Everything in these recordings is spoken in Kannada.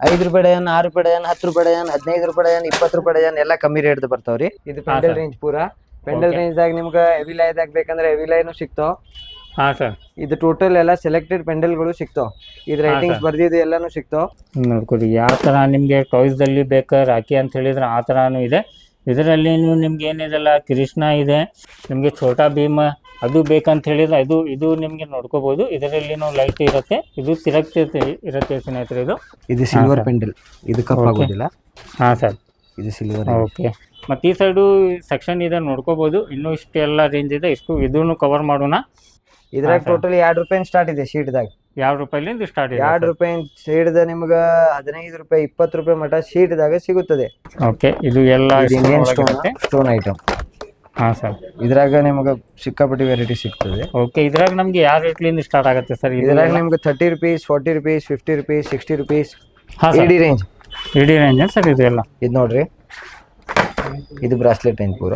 ಐದ್ ರೂಪಾಯಿ ಏನ್ ಆರು ರೂಪಾಯಿ ಏನ್ ಹತ್ತು ರೂಪಾಯಿ ಏನ್ ಹದಿನೈದು ರೂಪಾಯಿ ಏನ್ ಇಪ್ಪತ್ತು ರೂಪಾಯಿ ಏನ್ ಎಲ್ಲಾ ಕಮ್ಮಿ ರೇಟ್ ಬರ್ತಾವ್ರಿ. ಇದು ಪೆಂಡಲ್ ರೇಂಜ್ ಪೂರಾ. ಪೆಂಡಲ್ ರೇಂಜ್ ದಾಗ ನಿಮ್ಗೆ ಹೆವಿ ಲೈದಾಗ ಬೇಕಂದ್ರೆ ಹೆವಿ ಲೈನು ಸಿಗ್ತಾವ ಹಾ ಸರ್. ಇದು ಟೋಟಲ್ ಎಲ್ಲ ಸೆಲೆಕ್ಟೆಡ್ ಪೆಂಡಲ್ಗಳು ಸಿಗ್ತಾವ ಇದ್ ರೈಟಿಂಗ್ಸ್. ಬರ್ದಿದ್ದು ಎಲ್ಲಾನು ಸಿಗ್ತಾವ ನೋಡ್ಕೊಡಿ ಯಾವ ಥರ ನಿಮಗೆ ಟಾಯ್ಸ್ದಲ್ಲಿ ಬೇಕಾ ರಾಖಿ ಅಂತ ಹೇಳಿದ್ರೆ ಆ ತರಾನು ಇದೆ. ಇದರಲ್ಲಿ ನೀವು ನಿಮ್ಗೆ ಏನಿದೆಲ್ಲ ಕೃಷ್ಣ ಇದೆ ನಿಮ್ಗೆ ಛೋಟಾ ಭೀಮ ಅದು ಬೇಕಂತ ಹೇಳಿದ್ರೆ ಇದು ಇದು ನಿಮಗೆ ನೋಡ್ಕೋಬಹುದು ಇದರಲ್ಲಿ ಲೈಟ್ ಇರುತ್ತೆ. ಇದು ತಿರಗ್ತಿರುತ್ತೆ ಇರುತ್ತೆ ಸ್ನೇಹಿತರೆ ಇದು. ಇದು ಸಿಲ್ವರ್. ಪೆಂಡಲ್ ಇದು ಕಪ್ ಆಗೋದಿಲ್ಲ. ಹಾಂ ಸರ್ ಇದು ಸಿಲ್ವರ್ ಓಕೆ ಮತ್ತೆ ಈ ಸೈಡು ಸೆಕ್ಷನ್ ಇದೆ ನೋಡ್ಕೋಬೋದು. ಇನ್ನೂ ಇಷ್ಟೆಲ್ಲ ರೇಂಜ್ ಇದೆ. ಇಷ್ಟು ಇದನ್ನು ಕವರ್ ಮಾಡೋಣ. ಇದ್ರಾಗ. ಟೋಟಲ್ ಎರಡು ರೂಪಾಯಿ ಸ್ಟಾರ್ಟ್ ಇದೆ ಶೀಟ್ ದಾಗ? ಯಾವ ರೂಪಾಯಿಲಿಂದ ಸ್ಟಾರ್ಟ್ ಇದೆ ಎರಡು ರೂಪಾಯಿ ಶೀಟ್ ನಿಮ್ಗೆ ಹದಿನೈದು ರೂಪಾಯಿ ಇಪ್ಪತ್ತು ರೂಪಾಯಿ ಮಟ್ಟ ಶೀಟ್ ದಾಗ ಸಿಗುತ್ತದೆ. ಓಕೆ ಇದು ಎಲ್ಲ ಸ್ಟೋನ್ ಐಟಮ್ ಹಾಂ ಸರ್ ಇದ್ರಾಗ ನಿಮ್ಗೆ ಸಿಕ್ಕಾಪಟ್ಟಿ ವೆರೈಟಿ ಸಿಗ್ತದೆ. ಓಕೆ ಇದ್ರಾಗ ನಮ್ಗೆ ಯಾವ ರೇಟ್ಲಿಂದ ಸ್ಟಾರ್ಟ್ ಆಗುತ್ತೆ ಸರ್ ಇದ್ರಾಗ ನಿಮ್ಗೆ thirty rupees forty rupees fifty rupees sixty rupees ಹಾಂ ಸರ್ ಇಡಿ ರೇಂಜ್ ಇಡೀ ರೇಂಜ್ ಸರ್ ಇದು ಎಲ್ಲ? ಇದು ನೋಡ್ರಿ. ಇದು ಬ್ರಾಸ್ಲೆಟ್ ರೇಂಜ್ ಪೂರ.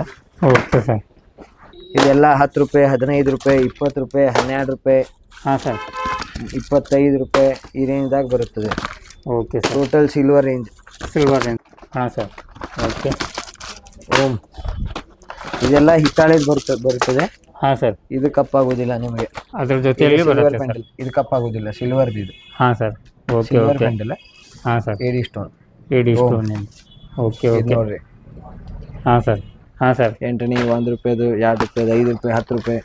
ಓಕೆ ಸರ್ ಇದೆಲ್ಲ ಹತ್ತು ರೂಪಾಯಿ ಹದಿನೈದು ರೂಪಾಯಿ ಇಪ್ಪತ್ತು ರೂಪಾಯಿ ಹನ್ನೆರಡು ರೂಪಾಯಿ ಹಾಂ ಸರ್ ಇಪ್ಪತ್ತೈದು ರೂಪಾಯಿ ಈ ರೇಂಜ್ದಾಗ ಬರುತ್ತದೆ. Okay sir total silver range silver range ಹಾಂ ಸರ್ ಓಕೆ ಓಮ್ ಇದೆಲ್ಲ ಹಿತ್ತಾಳೆ ಬರುತ್ತೆ ಬರುತ್ತದೆ. ಹಾ ಸರ್. ಇದು ಕಪ್ ಆಗೋದಿಲ್ಲ ನಿಮಗೆ. ಅದ್ರ ಜೊತೆಯಲ್ಲಿ ಸಿಲ್ವರ್ ಬರುತ್ತೆ ಸರ್. ಪೆಂಡಲ್ ಇದು ಕಪ್ ಆಗೋದಿಲ್ಲ ಸಿಲ್ವರ್ದು ಇದು ಹಾ sir. Okay silver okay. Pendant ಹಾ ಸರ್. ಏಡಿ ಸ್ಟೋನ್ ಏಡಿ ಓ. ಸ್ಟೋನ್ ಓಕೆ ಇದು ಓಕೆ. ನೋಡ್ರಿ. ಹಾ ಸರ್. ಹಾ ಸರ್. ಎಂಟನೇ ಒಂದು ರೂಪಾಯಿದು ಎರಡು ರೂಪಾಯಿದು ಐದು ರೂಪಾಯಿ ಹತ್ತು ರೂಪಾಯಿ.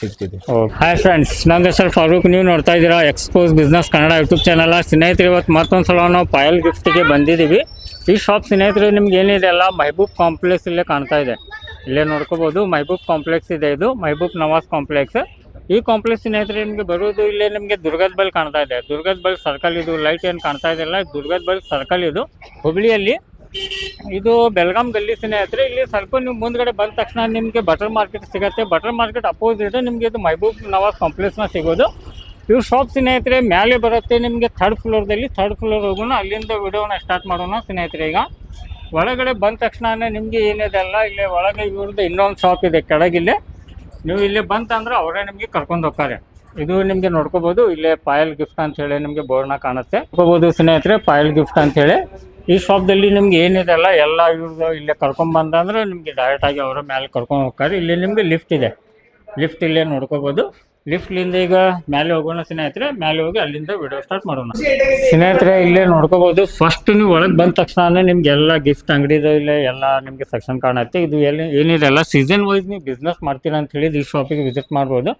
ಸಿಗ್ತಿದೆ. Hi friends. ನನ್ನ ಹೆಸರು ಫಾರೂಕ್. ನೀವು ನೋಡ್ತಾ ಇದ್ದೀರಾ expose business Kannada YouTube channel. ಸ್ನೇಹಿತರೆ ಇವತ್ತು ಮತ್ತೊಂದು ಸಲ ನಾವು ಪಾಯಲ್ ಗಿಫ್ಟ್ಗೆ ಬಂದಿದ್ದೀವಿ. ಈ ಶಾಪ್ ಸ್ನೇಹಿತರು ನಿಮ್ಗೆ ಏನಿದೆ ಅಲ್ಲ ಮಹಬೂಬ್ ಕಾಂಪ್ಲೆಕ್ಸ್ ಇಲ್ಲೇ ಕಾಣ್ತಾ ಇದೆ. ಇಲ್ಲೇ ನೋಡ್ಕೋಬೋದು. ಮಹಬೂಬ್ ಕಾಂಪ್ಲೆಕ್ಸ್ ಇದೆ ಇದು. ಮಹಬೂಬ್ ನವಾಜ್ ಕಾಂಪ್ಲೆಕ್ಸ್ ಈ ಕಾಂಪ್ಲೆಕ್ಸ್ ಸ್ನೇಹಿತರೆ ನಿಮಗೆ ಬರೋದು ಇಲ್ಲೇ ನಿಮಗೆ ದುರ್ಗದ ಬಲ್ ಕಾಣ್ತಾ ಇದೆ. ದುರ್ಗದ ಬಲ್ ಸರ್ಕಲ್ ಇದು. ಲೈಟ್ ಏನು ಕಾಣ್ತಾ ಇದೆಲ್ಲ ದುರ್ಗದ ಬಲ್ ಸರ್ಕಲ್ ಇದು. ಹುಬ್ಳಿಯಲ್ಲಿ ಇದು ಬೆಳಗಾಂ ಗಲ್ಲಿ ಸ್ನೇಹಿತರೆ, ಇಲ್ಲಿ ಸ್ವಲ್ಪ ನೀವು ಮುಂದ್ಗಡೆ ಬಂದ ತಕ್ಷಣ ನಿಮಗೆ ಬಟರ್ ಮಾರ್ಕೆಟ್ ಸಿಗುತ್ತೆ. ಬಟರ್ ಮಾರ್ಕೆಟ್ ಅಪೋಸಿಟ್ ನಿಮಗೆ ಇದು ಮಹಬೂಬ್ ನವಾಜ್ ಕಾಂಪ್ಲೆಕ್ಸ್ನ ಸಿಗೋದು. ಇವ್ರ ಶಾಪ್ ಸ್ನೇಹಿತರೆ ಮೇಲೆ ಬರುತ್ತೆ ನಿಮಗೆ ಥರ್ಡ್ ಫ್ಲೋರ್ದಲ್ಲಿ ಥರ್ಡ್ ಫ್ಲೋರ್ ಹೋಗೋಣ ಅಲ್ಲಿಂದ ವಿಡಿಯೋನ ಸ್ಟಾರ್ಟ್ ಮಾಡೋಣ ಸ್ನೇಹಿತರೆ ಈಗ. ಒಳಗಡೆ ಬಂದ ತಕ್ಷಣ ನಿಮಗೆ ಏನಿದೆ ಅಲ್ಲ, ಇಲ್ಲಿ ಒಳಗೆ ಇವ್ರದ್ದು ಇನ್ನೊಂದು ಶಾಪ್ ಇದೆ ಕೆಳಗಿಲ್ಲೇ. ನೀವು ಇಲ್ಲಿ ಬಂತಂದ್ರೆ ಅವರೇ ನಿಮಗೆ ಕರ್ಕೊಂಡು ಹೋಗ್ತಾರೆ. ಇದು ನಿಮಗೆ ನೋಡ್ಕೋಬೋದು. ಇಲ್ಲೇ ಪಾಯಲ್ ಗಿಫ್ಟ್ ಅಂತ ಹೇಳಿ ನಿಮಗೆ ಬೋರ್ಡ್ನ ಕಾಣುತ್ತೆ. ನೋಡ್ಕೋಬೋದು ಸ್ನೇಹಿತರೆ, ಪಾಯಲ್ ಗಿಫ್ಟ್ ಅಂತ ಹೇಳಿ. ಈ ಶಾಪ್ದಲ್ಲಿ ನಿಮ್ಗೆ ಏನಿದೆ ಅಲ್ಲ ಎಲ್ಲ ಇವ್ರದ್ದು ಇಲ್ಲೇ ಕರ್ಕೊಂಡ್ ಬಂದಂದ್ರೆ ನಿಮಗೆ ಡೈರೆಕ್ಟ್ ಆಗಿ ಅವರ ಮೇಲೆ ಕರ್ಕೊಂಡು ಹೋಗ್ತಾರೆ. ಇಲ್ಲಿ ನಿಮಗೆ ಲಿಫ್ಟ್ ಇದೆ. ಲಿಫ್ಟ್ ಇಲ್ಲೇ ನೋಡ್ಕೋಬೋದು. ಲಿಫ್ಟ್ಲಿಂದ ಈಗ ಮೇಲೆ ಹೋಗೋಣ ಸ್ನೇಹಿತರೆ. ಮೇಲೆ ಹೋಗಿ ಅಲ್ಲಿಂದ ವಿಡಿಯೋ ಸ್ಟಾರ್ಟ್ ಮಾಡೋಣ. ಸ್ನೇಹಿತರೆ, ಇಲ್ಲೇ ನೋಡ್ಕೋಬೋದು. ಫಸ್ಟ್ ನೀವು ಒಳಗೆ ಬಂದ ತಕ್ಷಣ ನಿಮ್ಗೆ ಎಲ್ಲ ಗಿಫ್ಟ್ ಅಂಗಡಿದು ಇಲ್ಲೇ ಎಲ್ಲ ನಿಮಗೆ ಸೆಕ್ಷನ್ ಕಾಣುತ್ತೆ. ಇದು ಎಲ್ಲಿ ಏನಿದೆ ಅಲ್ಲ ಸೀಸನ್ ವೈಸ್ ನೀವು ಬಿಸ್ನೆಸ್ ಮಾಡ್ತೀರ ಅಂತ ಹೇಳಿದ ಈ ಶಾಪಿಗೆ ವಿಸಿಟ್ ಮಾಡ್ಬೋದು.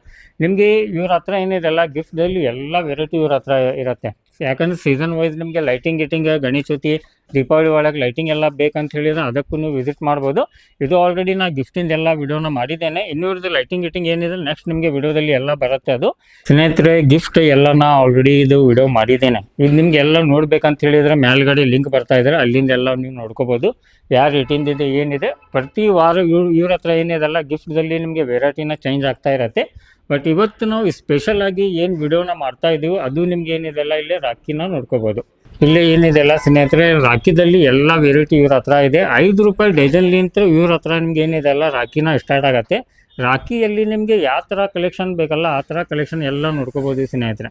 ನಿಮಗೆ ಇವ್ರ ಹತ್ರ ಏನಿದೆಲ್ಲ ಗಿಫ್ಟಲ್ಲಿ ಎಲ್ಲ ವೆರೈಟಿ ಇವ್ರ ಹತ್ರ ಇರುತ್ತೆ. ಯಾಕಂದ್ರೆ ಸೀಸನ್ ವೈಸ್ ನಿಮಗೆ ಲೈಟಿಂಗ್ ಗಿಟಿಂಗ್ ಗಣೇಶ ಚೌತಿ, ದೀಪಾವಳಿ ಒಳಗೆ ಲೈಟಿಂಗ್ ಎಲ್ಲ ಬೇಕಂತ ಹೇಳಿದ್ರೆ ಅದಕ್ಕೂ ನೀವು ವಿಸಿಟ್ ಮಾಡ್ಬೋದು. ಇದು ಆಲ್ರೆಡಿ ನಾ ಗಿಫ್ಟಿಂದ ಎಲ್ಲ ವಿಡಿಯೋನ ಮಾಡಿದ್ದೇನೆ. ಇನ್ನೂರದ್ದು ಲೈಟಿಂಗ್ ಗಿಟಿಂಗ್ ಏನಿದೆ ನೆಕ್ಸ್ಟ್ ನಿಮಗೆ ವಿಡಿಯೋದಲ್ಲಿ ಎಲ್ಲ ಬರುತ್ತೆ ಅದು. ಸ್ನೇಹಿತರೆ ಗಿಫ್ಟ್ ಎಲ್ಲ ನಾ ಆಲ್ರೆಡಿ ಇದು ವಿಡಿಯೋ ಮಾಡಿದ್ದೇನೆ. ಇದು ನಿಮ್ಗೆ ಎಲ್ಲ ನೋಡ್ಬೇಕಂತ ಹೇಳಿದ್ರೆ ಮೇಲ್ಗಡೆ ಲಿಂಕ್ ಬರ್ತಾ ಇದ್ದಾರೆ ಅಲ್ಲಿಂದ ಎಲ್ಲ ನೀವು ನೋಡ್ಕೋಬೋದು. ಯಾವ ಇದೆ ಏನಿದೆ, ಪ್ರತಿ ವಾರ ಇವ್ರ ಇವ್ರ ಹತ್ರ ಏನಿದೆಲ್ಲ ಗಿಫ್ಟ್ದಲ್ಲಿ ನಿಮಗೆ ವೆರೈಟಿನ ಚೇಂಜ್ ಆಗ್ತಾ ಇರತ್ತೆ. ಬಟ್ ಇವತ್ತು ನಾವು ಸ್ಪೆಷಲ್ ಆಗಿ ಏನು ವಿಡಿಯೋನ ಮಾಡ್ತಾ ಇದೀವಿ ಅದು ನಿಮ್ಗೆ ಏನಿದೆಲ್ಲ ಇಲ್ಲಿ ರಾಖಿನ ನೋಡ್ಕೋಬೋದು. ಇಲ್ಲಿ ಏನಿದೆಲ್ಲ ಸ್ನೇಹಿತರೆ ರಾಕಿದಲ್ಲಿ ಎಲ್ಲ ವೆರೈಟಿ ಇವ್ರ ಹತ್ರ ಇದೆ. ಐದು ರೂಪಾಯಿ ಡಜನ್ಲಿಂತ ಇವ್ರ ಹತ್ರ ನಿಮ್ಗೆ ಏನಿದೆಲ್ಲ ರಾಖಿನ ಸ್ಟಾರ್ಟ್ ಆಗುತ್ತೆ. ರಾಕಿಯಲ್ಲಿ ನಿಮಗೆ ಯಾವ ಥರ ಕಲೆಕ್ಷನ್ ಬೇಕಲ್ಲ ಆ ಥರ ಕಲೆಕ್ಷನ್ ಎಲ್ಲ ನೋಡ್ಕೋಬೋದು ಸ್ನೇಹಿತರೆ.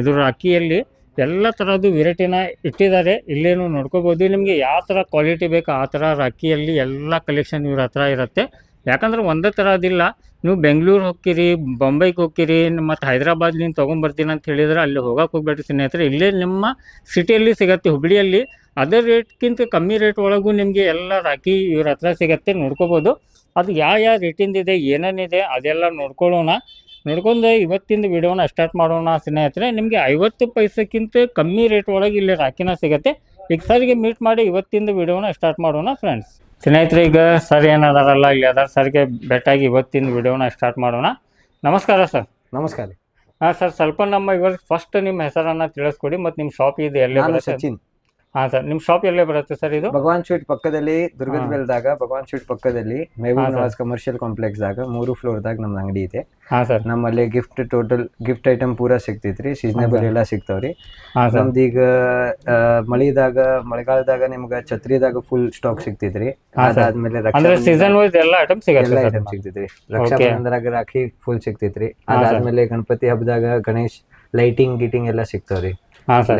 ಇದು ರಾಖಿಯಲ್ಲಿ ಎಲ್ಲ ಥರದ್ದು ವೆರೈಟಿನ ಇಟ್ಟಿದ್ದಾರೆ. ಇಲ್ಲೇನು ನೋಡ್ಕೋಬೋದು. ನಿಮಗೆ ಯಾವ ಥರ ಕ್ವಾಲಿಟಿ ಬೇಕು ಆ ಥರ ರಾಖಿಯಲ್ಲಿ ಎಲ್ಲ ಕಲೆಕ್ಷನ್ ಇವ್ರ ಹತ್ರ ಇರುತ್ತೆ. ಯಾಕಂದ್ರೆ ಒಂದೇ ಥರದಿಲ್ಲ ನೀವು ಬೆಂಗಳೂರು ಹೋಗ್ತೀರಿ, ಬೊಂಬೈಗೆ ಹೋಗ್ತೀರಿ, ಮತ್ತು ಹೈದ್ರಾಬಾದ್ಲಿಂದ ತೊಗೊಂಬರ್ತೀನಿ ಅಂತ ಹೇಳಿದ್ರೆ ಅಲ್ಲಿ ಹೋಗಕ್ಕೆ ಹೋಗ್ಬೇಡಿ ಸ್ನೇಹಿತರೆ. ಇಲ್ಲೇ ನಿಮ್ಮ ಸಿಟಿಯಲ್ಲಿ ಸಿಗತ್ತೆ, ಹುಬ್ಳಿಯಲ್ಲಿ. ಅದೇ ರೇಟ್ಗಿಂತ ಕಮ್ಮಿ ರೇಟ್ ಒಳಗೂ ನಿಮಗೆ ಎಲ್ಲ ರಾಖಿ ಇವ್ರ ಹತ್ರ ಸಿಗತ್ತೆ, ನೋಡ್ಕೋಬೋದು. ಅದು ಯಾವ ಯಾವ ರೇಟಿಂದ ಇದೆ ಏನೇನಿದೆ, ಅದೆಲ್ಲ ನೋಡ್ಕೊಳ್ಳೋಣ. ನೋಡ್ಕೊಂಡು ಇವತ್ತಿಂದ ವಿಡಿಯೋನ ಸ್ಟಾರ್ಟ್ ಮಾಡೋಣ ಸ್ನೇಹಿತರೆ. ನಿಮಗೆ ಐವತ್ತು ಪೈಸಕ್ಕಿಂತ ಕಮ್ಮಿ ರೇಟ್ ಒಳಗೆ ಇಲ್ಲಿ ರಾಖಿನ ಸಿಗತ್ತೆ. ಈಗ ಸರಿಗೆ ಮೀಟ್ ಮಾಡಿ ಇವತ್ತಿಂದ ವಿಡಿಯೋನ ಸ್ಟಾರ್ಟ್ ಮಾಡೋಣ ಫ್ರೆಂಡ್ಸ್ ಸ್ನೇಹಿತರೆ ಈಗ ಸರ್ ಏನದಾರಲ್ಲ ಇಲ್ಲಿ ಅದಾರ ಸರ್ಗೆ ಭೇಟಾಗಿ ಇವತ್ತಿನ ವಿಡಿಯೋನ ಸ್ಟಾರ್ಟ್ ಮಾಡೋಣ. ನಮಸ್ಕಾರ ಸರ್. ನಮಸ್ಕಾರ. ಹಾಂ ಸರ್ ಸ್ವಲ್ಪ ನಮ್ಮ ಇವಾಗ ಫಸ್ಟ್ ನಿಮ್ಮ ಹೆಸರನ್ನ ತಿಳಿಸ್ಕೊಡಿ ಮತ್ತು ನಿಮ್ಮ ಶಾಪ್ ಇದೆ ಎಲ್ಲಿ ಸಚಿನ್. ಹಾಂ ಸರ್ ನಿಮ್ಮ ಶಾಪ್ ಎಲ್ಲೇ ಬರುತ್ತೆ ಸರ್ ಇದು? ಭಗವಾನ್ ಸ್ವೀಟ್ ಪಕ್ಕದಲ್ಲಿ ದುರ್ಗದ. ಬೆಲ್ದಾಗ ಭಗವಾನ್ ಸ್ವೀಟ್ ಪಕ್ಕದಲ್ಲಿ ಹಾ, ಮೆಹಬೂಬ್ ನವಾಜ್ ಕಮರ್ಷಿಯಲ್ ಕಾಂಪ್ಲೆಕ್ಸ್ ದಾಗ ಮೂರು ಫ್ಲೋರ್ ದಾಗ ನಮ್ದು ಅಂಗಡಿ ಇದೆ. ಹಾಂ ಸರ್. ನಮ್ಮಲ್ಲಿ ಗಿಫ್ಟ್ ಟೋಟಲ್ ಗಿಫ್ಟ್ ಐಟಮ್ ಪೂರಾ ಸಿಗ್ತೈತ್ರಿ ಸೀಸನೇಬಲ್. ಎಲ್ಲ ಸಿಗ್ತಾವ್ರಿ. ನಮ್ದು ಈಗ ಮಳಿದಾಗ ಮಳೆಗಾಲದಾಗ ನಿಮ್ಗ ಛತ್ರಿದಾಗ ಫುಲ್ ಸ್ಟಾಕ್ ಸಿಗ್ತೈತ್ರಿ. ಅದಾದ್ಮೇಲೆ ಅಂದ್ರೆ ಸೀಸನ್ ವೈಸ್ ಎಲ್ಲ ಐಟಮ್ ಎಲ್ಲ ಐಟಮ್ ಸಿಗ್ತೈತ್ರಿ. ರಕ್ಷಾಬಂಧನದಾಗ ರಾಖಿ ಫುಲ್ ಸಿಗ್ತೈತ್ರಿ. ಅದಾದ್ಮೇಲೆ ಗಣಪತಿ ಹಬ್ಬದಾಗ ಗಣೇಶ್ ಲೈಟಿಂಗ್ ಗಿಟಿಂಗ್ ಎಲ್ಲ ಸಿಗ್ತಾವ್ರಿ.